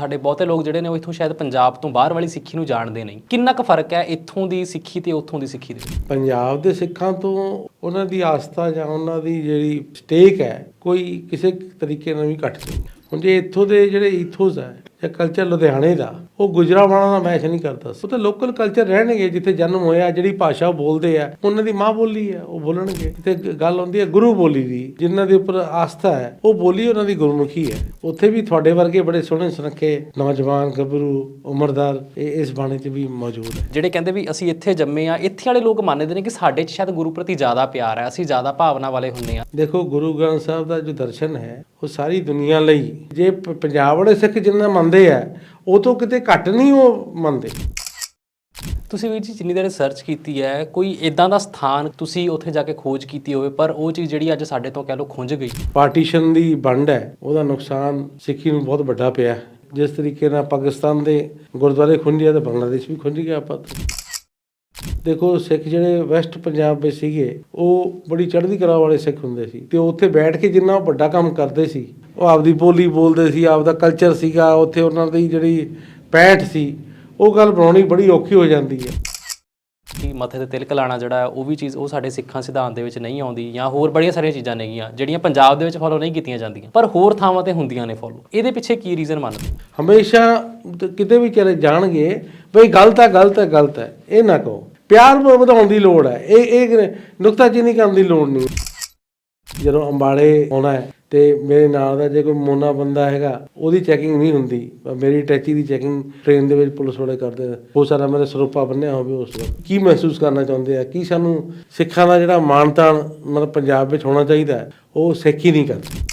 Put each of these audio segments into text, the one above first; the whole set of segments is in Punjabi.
ਸਾਡੇ ਬਹੁਤੇ ਲੋਕ ਜਿਹੜੇ ਨੇ ਉਹ ਇੱਥੋਂ ਸ਼ਾਇਦ ਪੰਜਾਬ ਤੋਂ ਬਾਹਰ ਵਾਲੀ ਸਿੱਖੀ ਨੂੰ ਜਾਣਦੇ ਨਹੀਂ। ਕਿੰਨਾ ਕੁ ਫ਼ਰਕ ਹੈ ਇੱਥੋਂ ਦੀ ਸਿੱਖੀ ਤੇ ਉੱਥੋਂ ਦੀ ਸਿੱਖੀ ਦੇ ਪੰਜਾਬ ਦੇ ਸਿੱਖਾਂ ਤੋਂ ਉਹਨਾਂ ਦੀ ਆਸਥਾ ਜਾਂ ਉਹਨਾਂ ਦੀ ਜਿਹੜੀ ਸਟੇਕ ਹੈ, ਕੋਈ ਕਿਸੇ ਤਰੀਕੇ ਨਾਲ ਵੀ ਘੱਟ ਨਹੀਂ। ਹੁਣ ਜੇ ਇੱਥੋਂ ਦੇ ਜਿਹੜੇ ਈਥੋਸ ਹੈ ਜਾਂ ਕਲਚਰ ਲੁਧਿਆਣੇ ਦਾ ਉਹ ਗੁਜਰਾਵਾਲਾ ਨਾਲ ਮੈਚ ਨਹੀਂ ਕਰਦਾ ਉਹ ਤਾਂ ਲੋਕਲ ਕਲਚਰ ਰਹਿਣਗੇ ਜਿੱਥੇ ਜਨਮ ਹੋਇਆ ਜਿਹੜੀ ਭਾਸ਼ਾ ਬੋਲਦੇ ਆ ਉਹਨਾਂ ਦੀ ਮਾਂ ਬੋਲੀ ਹੈ ਉਹ ਬੋਲਣਗੇ। ਤੇ ਗੱਲ ਹੁੰਦੀ ਹੈ ਗੁਰੂ ਬੋਲੀ ਦੀ ਜਿਨ੍ਹਾਂ ਦੇ ਉੱਪਰ ਆਸਥਾ ਹੈ ਉਹ ਬੋਲੀ ਉਹਨਾਂ ਦੀ ਗੁਰਮੁਖੀ ਹੈ। ਉੱਥੇ ਵੀ ਤੁਹਾਡੇ ਵਰਗੇ ਬੜੇ ਸੋਹਣੇ ਸੁਨੱਖੇ ਨੌਜਵਾਨ ਗੱਭਰੂ ਉਮਰਦਾਰ ਇਹ ਇਸ ਬਾਣੇ 'ਚ ਵੀ ਮੌਜੂਦ ਹੈ। ਜਿਹੜੇ ਕਹਿੰਦੇ ਵੀ ਅਸੀਂ ਇੱਥੇ ਜੰਮੇ ਆ ਇੱਥੇ ਵਾਲੇ ਲੋਕ ਮੰਨਦੇ ਨੇ ਕਿ ਸਾਡੇ 'ਚ ਸ਼ਾਇਦ ਗੁਰੂ ਪ੍ਰਤੀ ਜ਼ਿਆਦਾ ਪਿਆਰ ਹੈ ਅਸੀਂ ਜ਼ਿਆਦਾ ਭਾਵਨਾ ਵਾਲੇ ਹੁੰਦੇ ਆ ਦੇਖੋ ਗੁਰੂ ਗ੍ਰੰਥ ਸਾਹਿਬ ਦਾ ਜੋ ਦਰਸ਼ਨ ਹੈ ਉਹ ਸਾਰੀ ਦੁਨੀਆ ਲਈ ਜੇ ਪੰਜਾਬ ਵਾਲੇ ਸਿੱਖ ਜਿੰਨਾ ਮੰਨਦੇ ਆ ਉਹ ਤੋਂ ਕਿਤੇ ਘੱਟ ਨਹੀਂ ਉਹ ਮੰਨਦੇ। ਤੁਸੀਂ ਜੀ ਜਿੰਨੀ ਦੇਰ ਰਿਸਰਚ ਕੀਤੀ ਹੈ ਕੋਈ ਇਦਾਂ ਦਾ ਸਥਾਨ ਤੁਸੀਂ ਉੱਥੇ ਜਾ ਕੇ ਖੋਜ ਕੀਤੀ ਹੋਵੇ ਪਰ ਉਹ ਚੀਜ਼ ਜਿਹੜੀ ਅੱਜ ਸਾਡੇ ਤੋਂ ਕਹਿ ਲਓ ਖੁੰਝ ਗਈ। ਪਾਰਟੀਸ਼ਨ ਦੀ ਵੰਡ ਹੈ ਉਹਦਾ ਨੁਕਸਾਨ ਸਿੱਖੀ ਨੂੰ ਬਹੁਤ ਵੱਡਾ ਪਿਆ ਜਿਸ ਤਰੀਕੇ ਨਾਲ ਪਾਕਿਸਤਾਨ ਦੇ ਗੁਰਦੁਆਰੇ ਖੁੰਝੇ ਤੇ ਬੰਗਲਾਦੇਸ਼ ਵੀ ਖੁੰਝ ਗਿਆ ਆਪਾਂ। ਦੇਖੋ ਸਿੱਖ ਜਿਹੜੇ ਵੈਸਟ ਪੰਜਾਬ ਵਿੱਚ ਸੀਗੇ ਉਹ ਬੜੀ ਚੜ੍ਹਦੀ ਕਲਾ ਵਾਲੇ ਸਿੱਖ ਹੁੰਦੇ ਸੀ। ਤੇ ਉੱਥੇ ਬੈਠ ਕੇ ਜਿੰਨਾ ਵੱਡਾ ਕੰਮ ਕਰਦੇ ਸੀ ਉਹ ਆਪਦੀ ਬੋਲੀ ਬੋਲਦੇ ਸੀ ਆਪਦਾ ਕਲਚਰ ਸੀਗਾ ਉੱਥੇ ਉਹਨਾਂ ਦੀ ਜਿਹੜੀ ਪੈਠ ਸੀ ਉਹ ਗੱਲ ਬਣਾਉਣੀ ਬੜੀ ਔਖੀ ਹੋ ਜਾਂਦੀ ਹੈ। ਕਿ ਮੱਥੇ ਤੇ ਤਿਲਕ ਲਾਣਾ ਜਿਹੜਾ ਹੈ ਉਹ ਵੀ ਚੀਜ਼ ਉਹ ਸਾਡੇ ਸਿੱਖਾਂ ਸਿਧਾਂਤ ਦੇ ਵਿੱਚ ਨਹੀਂ ਆਉਂਦੀ ਜਾਂ ਹੋਰ ਬੜੀਆਂ ਸਾਰੀਆਂ ਚੀਜ਼ਾਂ ਨੇਗੀਆਂ ਜਿਹੜੀਆਂ ਪੰਜਾਬ ਦੇ ਵਿੱਚ ਫੋਲੋ ਨਹੀਂ ਕੀਤੀਆਂ ਜਾਂਦੀਆਂ ਪਰ ਹੋਰ ਥਾਵਾਂ ਤੇ ਹੁੰਦੀਆਂ ਨੇ ਫੋਲੋ ਇਹਦੇ ਪਿੱਛੇ ਕੀ ਰੀਜ਼ਨ ਮੰਨਦੇ? ਹਮੇਸ਼ਾ ਤ- ਕਿਤੇ ਵੀ ਚਲੇ ਜਾਣਗੇ ਬਈ ਗਲਤ ਹੈ ਗਲਤ ਹੈ ਗਲਤ ਹੈ ਇਹ ਨਾ ਕਹੋ। ਪਿਆਰ ਵ- ਵਧਾਉਣ ਦੀ ਲੋੜ ਹੈ ਇਹ ਇਹ ਨੁਕਤਾਚੀਨੀ ਕਰਨ ਦੀ ਲੋੜ ਨਹੀਂ। ਜਦੋਂ ਅੰਬਾਲੇ ਆਉਣਾ ਹੈ ਤੇ ਮੇਰੇ ਨਾਲ ਦਾ ਜੇ ਕੋਈ ਮੋਨਾ ਬੰਦਾ ਹੈਗਾ, ਉਹਦੀ ਚੈਕਿੰਗ ਨਹੀਂ ਹੁੰਦੀ। ਪਰ ਮੇਰੀ ਟੈਚੀ ਦੀ ਚੈਕਿੰਗ ਟ੍ਰੇਨ ਦੇ ਵਿੱਚ ਪੁਲਿਸ ਵਾਲੇ ਕਰਦੇ ਆ ਹੋ ਸਾਰਾ ਮੇਰੇ ਸਰੂਪਾ ਬੰਨਿਆ ਹੋਵੇ ਉਸ ਵਕਤ। ਕੀ ਮਹਿਸੂਸ ਕਰਨਾ ਚਾਹੁੰਦੇ ਆ? ਕੀ ਸਾਨੂੰ ਸਿੱਖਾਂ ਦਾ ਜਿਹੜਾ ਮਾਨਤਾਨ ਮਤਲਬ ਪੰਜਾਬ ਵਿੱਚ ਹੋਣਾ ਚਾਹੀਦਾ ਉਹ ਸਿੱਖ ਹੀ ਨਹੀਂ ਕਰਦੇ?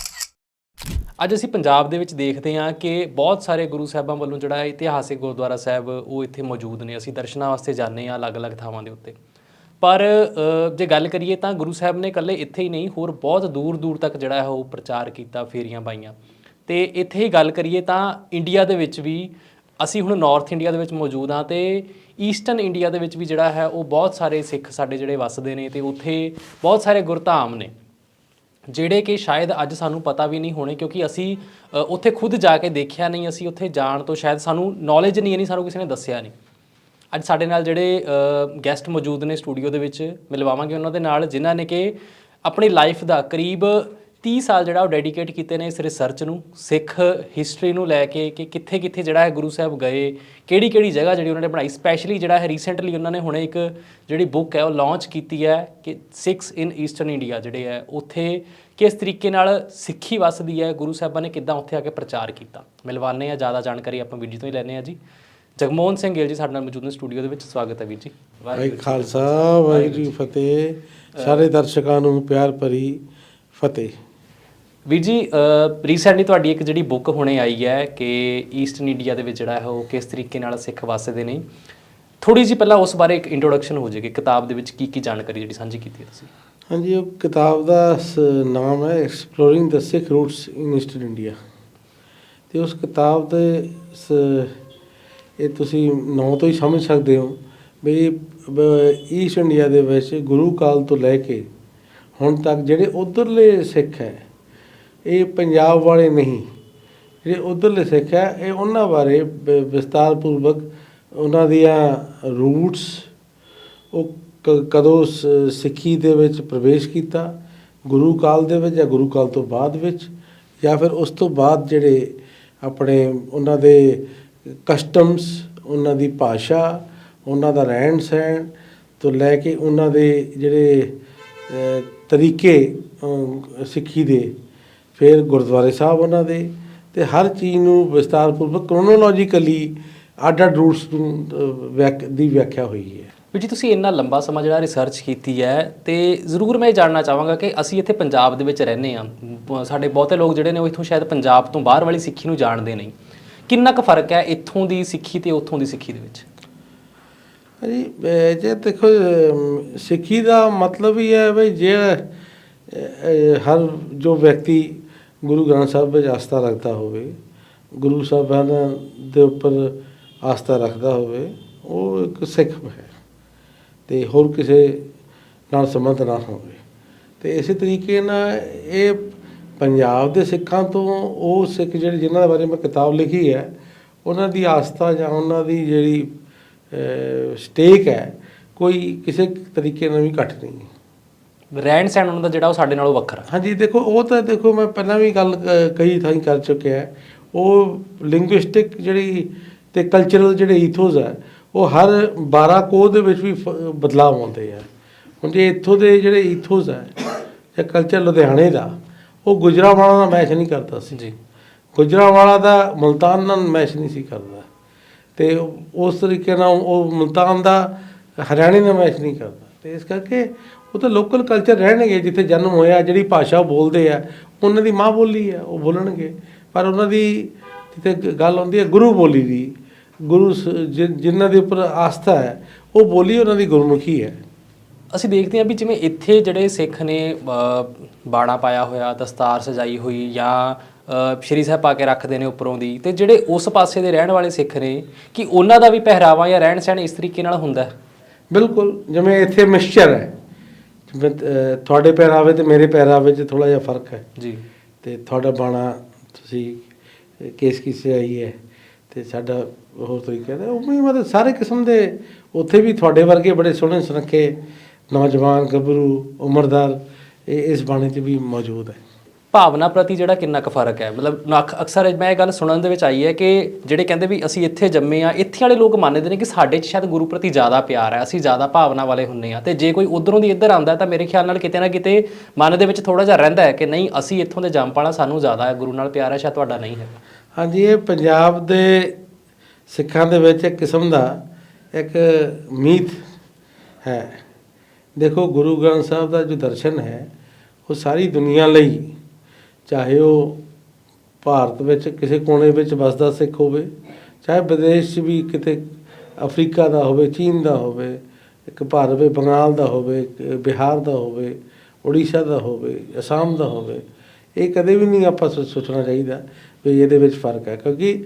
ਅੱਜ ਅਸੀਂ ਪੰਜਾਬ ਦੇ ਵਿੱਚ ਦੇਖਦੇ ਹਾਂ ਕਿ ਬਹੁਤ ਸਾਰੇ ਗੁਰੂ ਸਾਹਿਬਾਂ ਵੱਲੋਂ ਜਿਹੜਾ ਇਤਿਹਾਸਿਕ ਗੁਰਦੁਆਰਾ ਸਾਹਿਬ, ਉਹ ਇੱਥੇ ਮੌਜੂਦ ਨੇ। ਅਸੀਂ ਦਰਸ਼ਨਾਂ ਵਾਸਤੇ ਜਾਂਦੇ ਹਾਂ ਅਲੱਗ-ਅਲੱਗ ਥਾਵਾਂ ਦੇ ਉੱਤੇ। ਪਰ ਜੇ ਗੱਲ ਕਰੀਏ ਤਾਂ ਗੁਰੂ ਸਾਹਿਬ ਨੇ ਇਕੱਲੇ ਇੱਥੇ ਹੀ ਨਹੀਂ, ਹੋਰ ਬਹੁਤ ਦੂਰ-ਦੂਰ ਤੱਕ ਜਿਹੜਾ ਹੈ ਉਹ ਪ੍ਰਚਾਰ ਕੀਤਾ, ਫੇਰੀਆਂ ਪਾਈਆਂ। ਤੇ ਇੱਥੇ ਹੀ ਗੱਲ ਕਰੀਏ ਤਾਂ ਇੰਡੀਆ ਦੇ ਵਿੱਚ ਵੀ, ਅਸੀਂ ਹੁਣ ਨਾਰਥ ਇੰਡੀਆ ਦੇ ਵਿੱਚ ਮੌਜੂਦ ਹਾਂ ਤੇ ਈਸਟਰਨ ਇੰਡੀਆ ਦੇ ਵਿੱਚ ਵੀ ਜਿਹੜਾ ਹੈ ਉਹ ਬਹੁਤ ਸਾਰੇ ਸਿੱਖ ਸਾਡੇ ਜਿਹੜੇ ਵੱਸਦੇ ਨੇ ਤੇ ਉੱਥੇ ਬਹੁਤ ਸਾਰੇ ਗੁਰਧਾਮ ਨੇ, ਜਿਹੜੇ ਕਿ ਸ਼ਾਇਦ ਅੱਜ ਸਾਨੂੰ ਪਤਾ ਵੀ ਨਹੀਂ ਹੋਣੇ ਕਿਉਂਕਿ ਅਸੀਂ ਉੱਥੇ ਖੁਦ ਜਾ ਕੇ ਦੇਖਿਆ ਨਹੀਂ, ਅਸੀਂ ਉੱਥੇ ਜਾਣ ਤੋਂ ਸ਼ਾਇਦ ਸਾਨੂੰ ਨੌਲੇਜ ਨਹੀਂ ਹੈ ਨਹੀਂ ਸਾਨੂੰ ਕਿਸੇ ਨੇ ਦੱਸਿਆ ਨਹੀਂ। ਅੱਜ ਸਾਡੇ ਨਾਲ ਜਿਹੜੇ ਗੈਸਟ ਮੌਜੂਦ ਨੇ ਸਟੂਡੀਓ ਦੇ ਵਿੱਚ ਮਿਲਵਾਵਾਂਗੇ ਉਹਨਾਂ ਦੇ ਨਾਲ, ਜਿਨ੍ਹਾਂ ਨੇ ਕਿ ਆਪਣੀ ਲਾਈਫ ਦਾ ਕਰੀਬ 30 ਸਾਲ ਜਿਹੜਾ ਉਹ ਡੈਡੀਕੇਟ ਕੀਤੇ ਨੇ ਇਸ ਰਿਸਰਚ ਨੂੰ, ਸਿੱਖ ਹਿਸਟਰੀ ਨੂੰ ਲੈ ਕੇ ਕਿ ਕਿੱਥੇ ਕਿੱਥੇ ਜਿਹੜਾ ਹੈ ਗੁਰੂ ਸਾਹਿਬ ਗਏ ਕਿਹੜੀ ਕਿਹੜੀ ਜਗ੍ਹਾ ਜਿਹੜੀ ਉਹਨਾਂ ਨੇ ਬਣਾਈ ਸਪੈਸ਼ਲੀ ਜਿਹੜਾ ਹੈ ਰੀਸੈਂਟਲੀ ਉਹਨਾਂ ਨੇ ਹੁਣੇ ਇੱਕ ਜਿਹੜੀ ਬੁੱਕ ਹੈ ਉਹ ਲਾਂਚ ਕੀਤੀ ਹੈ ਕਿ 6 ਇਨ ਈਸਟਰਨ ਇੰਡੀਆ ਜਿਹੜੇ ਹੈ, ਉੱਥੇ ਕਿਸ ਤਰੀਕੇ ਨਾਲ ਸਿੱਖੀ ਵਸਦੀ ਹੈ, ਗੁਰੂ ਸਾਹਿਬਾਂ ਨੇ ਕਿੱਦਾਂ ਉੱਥੇ ਆ ਕੇ ਪ੍ਰਚਾਰ ਕੀਤਾ। ਮਿਲਵਾਨੇ ਆ ਜ਼ਿਆਦਾ ਜਾਣਕਾਰੀ ਆਪਾਂ ਵੀਡੀਓ ਤੋਂ ਹੀ ਲੈਣੇ ਆ ਜੀ। ਜਗਮੋਹਨ ਸਿੰਘ ਗਿੱਲ ਜੀ ਸਾਡੇ ਨਾਲ ਮੌਜੂਦ ਨੇ ਸਟੂਡੀਓ ਦੇ ਵਿੱਚ। ਸਵਾਗਤ ਹੈ ਵੀਰ ਜੀ। ਵਾਹਿ ਖਾਲਸਾ ਵਾਹਿਗੁਰੂ ਜੀ ਫਤਿਹ। ਸਾਰੇ ਦਰਸ਼ਕਾਂ ਨੂੰ ਪਿਆਰ ਭਰੀ ਫਤਿਹ। ਵੀਰ ਜੀ ਰੀਸੈਂਟਲੀ ਤੁਹਾਡੀ ਇੱਕ ਜਿਹੜੀ ਬੁੱਕ ਹੁਣੇ ਆਈ ਹੈ ਕਿ ਈਸਟਰਨ ਇੰਡੀਆ ਦੇ ਵਿੱਚ ਜਿਹੜਾ ਹੈ ਉਹ ਕਿਸ ਤਰੀਕੇ ਨਾਲ ਸਿੱਖ ਵਸਦੇ ਨੇ। ਥੋੜੀ ਜਿਹੀ ਪਹਿਲਾਂ ਉਸ ਬਾਰੇ ਇੱਕ ਇੰਟਰੋਡਕਸ਼ਨ ਹੋ ਜਾਏਗੀ। ਕਿਤਾਬ ਦੇ ਵਿੱਚ ਕੀ ਕੀ ਜਾਣਕਾਰੀ ਜਿਹੜੀ ਸਾਂਝੀ ਕੀਤੀ ਹੈ ਤੁਸੀਂ? ਹਾਂਜੀ ਉਹ ਕਿਤਾਬ ਦਾ ਨਾਮ ਹੈ exploring the Sikh roots in eastern India ਤੇ ਉਸ ਕਿਤਾਬ ਦੇ ਇਹ ਤੁਸੀਂ ਨਾਂ ਤੋਂ ਹੀ ਸਮਝ ਸਕਦੇ ਹੋ ਵੀ ਈਸਟ ਇੰਡੀਆ ਦੇ ਵਿੱਚ ਗੁਰੂ ਕਾਲ ਤੋਂ ਲੈ ਕੇ ਹੁਣ ਤੱਕ ਜਿਹੜੇ ਉਧਰਲੇ ਸਿੱਖ ਹੈ, ਇਹ ਪੰਜਾਬ ਵਾਲੇ ਨਹੀਂ। ਜਿਹੜੇ ਉਧਰਲੇ ਸਿੱਖ ਹੈ, ਇਹ ਉਹਨਾਂ ਬਾਰੇ ਬ- ਵਿਸਤਾਰ ਪੂਰਵਕ ਉਹਨਾਂ ਦੀਆਂ ਰੂਟਸ ਉਹ ਕ- ਕਦੋਂ ਸ- ਸਿੱਖੀ ਦੇ ਵਿੱਚ ਪ੍ਰਵੇਸ਼ ਕੀਤਾ, ਗੁਰੂ ਕਾਲ ਦੇ ਵਿੱਚ ਜਾਂ ਗੁਰੂ ਕਾਲ ਤੋਂ ਬਾਅਦ ਵਿੱਚ, ਜਾਂ ਫਿਰ ਉਸ ਤੋਂ ਬਾਅਦ ਜਿਹੜੇ ਆਪਣੇ ਉਹਨਾਂ ਦੇ ਕਸਟਮਸ ਉਹਨਾਂ ਦੀ ਭਾਸ਼ਾ ਉਹਨਾਂ ਦਾ ਰਹਿਣ ਸਹਿਣ ਤੋਂ ਲੈ ਕੇ ਉਹਨਾਂ ਦੇ ਜਿਹੜੇ ਤਰੀਕੇ ਸਿੱਖੀ ਦੇ ਫਿਰ ਗੁਰਦੁਆਰੇ ਸਾਹਿਬ ਉਹਨਾਂ ਦੇ ਤੇ ਹਰ ਚੀਜ਼ ਨੂੰ ਵਿਸਤਾਰਪੂਰਵਕ ਕ੍ਰੋਨੋਲੋਜੀਕਲੀ ਅੱਡ-ਅੱਡ ਰੂਟਸ ਨੂੰ ਅ, ਦੀ ਵਿਆਖਿਆ ਹੋਈ ਹੈ। ਵੀਰ ਜੀ ਤੁਸੀਂ ਇੰਨਾ ਲੰਬਾ ਸਮਾਂ ਜਿਹੜਾ ਰਿਸਰਚ ਕੀਤੀ ਹੈ ਤੇ ਜ਼ਰੂਰ ਮੈਂ ਇਹ ਜਾਣਨਾ ਚਾਹਾਂਗਾ ਕਿ ਅਸੀਂ ਇੱਥੇ ਪੰਜਾਬ ਦੇ ਵਿੱਚ ਰਹਿੰਦੇ ਹਾਂ। ਸਾਡੇ ਬਹੁਤੇ ਲੋਕ ਜਿਹੜੇ ਨੇ ਉਹ ਇੱਥੋਂ ਸ਼ਾਇਦ ਪੰਜਾਬ ਤੋਂ ਬਾਹਰ ਵਾਲੀ ਸਿੱਖੀ ਨੂੰ ਜਾਣਦੇ ਨਹੀਂ। ਕਿੰਨਾ ਕੁ ਫ਼ਰਕ ਹੈ ਇੱਥੋਂ ਦੀ ਸਿੱਖੀ ਤੇ ਉੱਥੋਂ ਦੀ ਸਿੱਖੀ ਦੇ ਵਿੱਚ? ਹਾਂਜੀ ਜੇ ਦੇਖੋ ਸਿੱਖੀ ਦਾ ਮਤਲਬ ਹੀ ਹੈ ਵੀ ਜੇ ਹਰ ਜੋ ਵਿਅਕਤੀ ਗੁਰੂ ਗ੍ਰੰਥ ਸਾਹਿਬ ਵਿੱਚ ਆਸਥਾ ਰੱਖਦਾ ਹੋਵੇ, ਗੁਰੂ ਸਾਹਿਬਾਨਾਂ ਦੇ ਉੱਪਰ ਆਸਥਾ ਰੱਖਦਾ ਹੋਵੇ, ਉਹ ਇੱਕ ਸਿੱਖ ਹੈ ਤੇ ਹੋਰ ਕਿਸੇ ਨਾਲ ਸੰਬੰਧ ਨਾ ਹੋਵੇ। ਤੇ ਇਸੇ ਤਰੀਕੇ ਨਾਲ ਇਹ ਪੰਜਾਬ ਦੇ ਸਿੱਖਾਂ ਤੋਂ ਉਹ ਸਿੱਖ ਜਿਹੜੇ ਜਿਨ੍ਹਾਂ ਦੇ ਬਾਰੇ ਮੈਂ ਕਿਤਾਬ ਲਿਖੀ ਹੈ ਉਹਨਾਂ ਦੀ ਆਸਥਾ ਜਾਂ ਉਹਨਾਂ ਦੀ ਜਿਹੜੀ ਸਟੇਕ ਹੈ ਕੋਈ ਕਿਸੇ ਤਰੀਕੇ ਨਾਲ ਵੀ ਘੱਟ ਨਹੀਂ ਰਹਿਣ ਸਹਿਣ ਉਹਨਾਂ ਦਾ ਜਿਹੜਾ ਉਹ ਸਾਡੇ ਨਾਲੋਂ ਵੱਖਰਾ। ਹਾਂਜੀ ਦੇਖੋ ਉਹ ਤਾਂ ਦੇਖੋ ਮੈਂ ਪਹਿਲਾਂ ਵੀ ਗੱਲ ਕਈ ਥਾਈਂ ਕਰ ਚੁੱਕਿਆ। ਉਹ ਲਿੰਗੁਇਸਟਿਕ ਜਿਹੜੀ ਤੇ ਕਲਚਰਲ ਜਿਹੜੇ ਈਥੋਸ ਹੈ ਉਹ ਹਰ 12 ਕੋਹ ਦੇ ਵਿੱਚ ਵੀ ਬਦਲਾਅ ਆਉਂਦੇ ਆ। ਹੁਣ ਜੇ ਇੱਥੋਂ ਦੇ ਜਿਹੜੇ ਈਥੋਸ ਹੈ ਜਾਂ ਕਲਚਰ ਲੁਧਿਆਣੇ ਦਾ ਉਹ ਗੁਜਰਾਵਾਲਾ ਨਾਲ ਮੈਚ ਨਹੀਂ ਕਰਦਾ ਸੀ। ਜੀ। ਗੁਜਰਾਵਾਲਾ ਦਾ ਮੁਲਤਾਨ ਨਾਲ ਮੈਚ ਨਹੀਂ ਸੀ ਕਰਦਾ। ਤੇ ਉਸ ਤਰੀਕੇ ਨਾਲ ਉਹ ਮੁਲਤਾਨ ਦਾ ਹਰਿਆਣੇ ਨਾਲ ਮੈਚ ਨਹੀਂ ਕਰਦਾ। ਤੇ ਇਸ ਕਰਕੇ ਉਹ ਤਾਂ ਲੋਕਲ ਕਲਚਰ ਰਹਿਣਗੇ ਜਿੱਥੇ ਜਨਮ ਹੋਇਆ ਜਿਹੜੀ ਭਾਸ਼ਾ ਬੋਲਦੇ ਆ ਉਹਨਾਂ ਦੀ ਮਾਂ ਬੋਲੀ ਹੈ ਉਹ ਬੋਲਣਗੇ। ਪਰ ਉਹਨਾਂ ਦੀ ਜਿੱਥੇ ਗੱਲ ਆਉਂਦੀ ਹੈ ਗੁਰੂ ਬੋਲੀ ਦੀ ਗੁਰੂ ਜਿਨ੍ਹਾਂ ਦੇ ਉੱਪਰ ਆਸਥਾ ਹੈ ਉਹ ਬੋਲੀ ਉਹਨਾਂ ਦੀ ਗੁਰਮੁਖੀ ਹੈ। ਅਸੀਂ ਦੇਖਦੇ ਹਾਂ ਵੀ ਜਿਵੇਂ ਇੱਥੇ ਜਿਹੜੇ ਸਿੱਖ ਨੇ ਬਾਣਾ ਪਾਇਆ ਹੋਇਆ ਦਸਤਾਰ ਸਜਾਈ ਹੋਈ ਜਾਂ ਸ਼੍ਰੀ ਸਾਹਿਬ ਪਾ ਕੇ ਰੱਖਦੇ ਨੇ ਉੱਪਰੋਂ ਦੀ ਤੇ ਜਿਹੜੇ ਉਸ ਪਾਸੇ ਦੇ ਰਹਿਣ ਵਾਲੇ ਸਿੱਖ ਨੇ ਕਿ ਉਹਨਾਂ ਦਾ ਵੀ ਪਹਿਰਾਵਾ ਜਾਂ ਰਹਿਣ ਸਹਿਣ ਇਸ ਤਰੀਕੇ ਨਾਲ ਹੁੰਦਾ ਬਿਲਕੁਲ ਜਿਵੇਂ ਇੱਥੇ ਮਿਕਸਚਰ ਹੈ ਤੁਹਾਡੇ ਪਹਿਰਾਵੇ ਤੇ ਮੇਰੇ ਪਹਿਰਾਵੇ 'ਚ ਥੋੜਾ ਜਿਹਾ ਫ਼ਰਕ ਹੈ। ਜੀ। ਤੇ ਤੁਹਾਡਾ ਬਾਣਾ ਤੁਸੀਂ ਕੇਸ ਕਿਸੇ ਆਈ ਹੈ ਤੇ ਸਾਡਾ ਹੋਰ ਤਰੀਕੇ ਦਾ ਉਹ ਵੀ ਮਤਲਬ ਸਾਰੇ ਕਿਸਮ ਦੇ ਉੱਥੇ ਵੀ ਤੁਹਾਡੇ ਵਰਗੇ ਬੜੇ ਸੋਹਣੇ ਸੁਨੱਖੇ ਨੌਜਵਾਨ ਗੱਭਰੂ ਉਮਰਦਾਰ ਇਹ ਇਸ ਬਾਣੇ 'ਚ ਵੀ ਮੌਜੂਦ ਹੈ। ਭਾਵਨਾ ਪ੍ਰਤੀ ਜਿਹੜਾ ਕਿੰਨਾ ਕੁ ਫ਼ਰਕ ਹੈ? ਮਤਲਬ ਨਖ- ਅਕਸਰ ਮੈਂ ਇਹ ਗੱਲ ਸੁਣਨ ਦੇ ਵਿੱਚ ਆਈ ਹੈ ਕਿ ਜਿਹੜੇ ਕਹਿੰਦੇ ਵੀ ਅਸੀਂ ਇੱਥੇ ਜੰਮੇ ਆ ਇੱਥੇ ਵਾਲੇ ਲੋਕ ਮੰਨਦੇ ਨੇ ਕਿ ਸਾਡੇ 'ਚ ਸ਼ਾਇਦ ਗੁਰੂ ਪ੍ਰਤੀ ਜ਼ਿਆਦਾ ਪਿਆਰ ਹੈ ਅਸੀਂ ਜ਼ਿਆਦਾ ਭਾਵਨਾ ਵਾਲੇ ਹੁੰਨੇ ਆ ਤੇ ਜੇ ਕੋਈ ਉਧਰੋਂ ਦੀ ਇੱਧਰ ਆਉਂਦਾ ਤਾਂ ਮੇਰੇ ਖਿਆਲ ਨਾਲ ਕਿਤੇ ਨਾ ਕਿਤੇ ਮਨ ਦੇ ਵਿੱਚ ਥੋੜਾ ਜਿਹਾ ਰਹਿੰਦਾ ਹੈ ਕਿ ਨਹੀਂ ਅਸੀਂ ਇੱਥੋਂ ਦੇ ਜੰਮਪਾਲਾ ਸਾਨੂੰ ਜ਼ਿਆਦਾ ਹੈ ਗੁਰੂ ਨਾਲ ਪਿਆਰ ਹੈ ਸ਼ਾਇਦ ਤੁਹਾਡਾ ਨਹੀਂ ਹੈ। ਹਾਂਜੀ ਇਹ ਪੰਜਾਬ ਦੇ ਸਿੱਖਾਂ ਦੇ ਵਿੱਚ ਇੱਕ ਕਿਸਮ ਦਾ ਇੱਕ ਮੀਤ ਹੈ। ਦੇਖੋ ਗੁਰੂ ਗ੍ਰੰਥ ਸਾਹਿਬ ਦਾ ਜੋ ਦਰਸ਼ਨ ਹੈ, ਉਹ ਸਾਰੀ ਦੁਨੀਆ ਲਈ, ਚਾਹੇ ਉਹ ਭਾਰਤ ਵਿੱਚ, ਕਿਸੇ ਕੋਨੇ ਵਿੱਚ ਵਸਦਾ ਸਿੱਖ ਹੋਵੇ, ਚਾਹੇ ਵਿਦੇਸ਼ 'ਚ ਵੀ ਕਿਤੇ ਅਫਰੀਕਾ ਦਾ ਹੋਵੇ, ਚੀਨ ਦਾ ਹੋਵੇ, ਇੱਕ ਭਾਰਤ ਵਿੱਚ ਬੰਗਾਲ ਦਾ ਹੋਵੇ ਬਿਹਾਰ ਦਾ ਹੋਵੇ, ਉੜੀਸਾ ਦਾ ਹੋਵੇ, ਅਸਾਮ ਦਾ ਹੋਵੇ, ਇਹ ਕਦੇ ਵੀ ਨਹੀਂ ਆਪਾਂ ਸੋ- ਸੋਚਣਾ ਚਾਹੀਦਾ ਵੀ ਇਹਦੇ ਵਿੱਚ ਫ਼ਰਕ ਹੈ। ਕਿਉਂਕਿ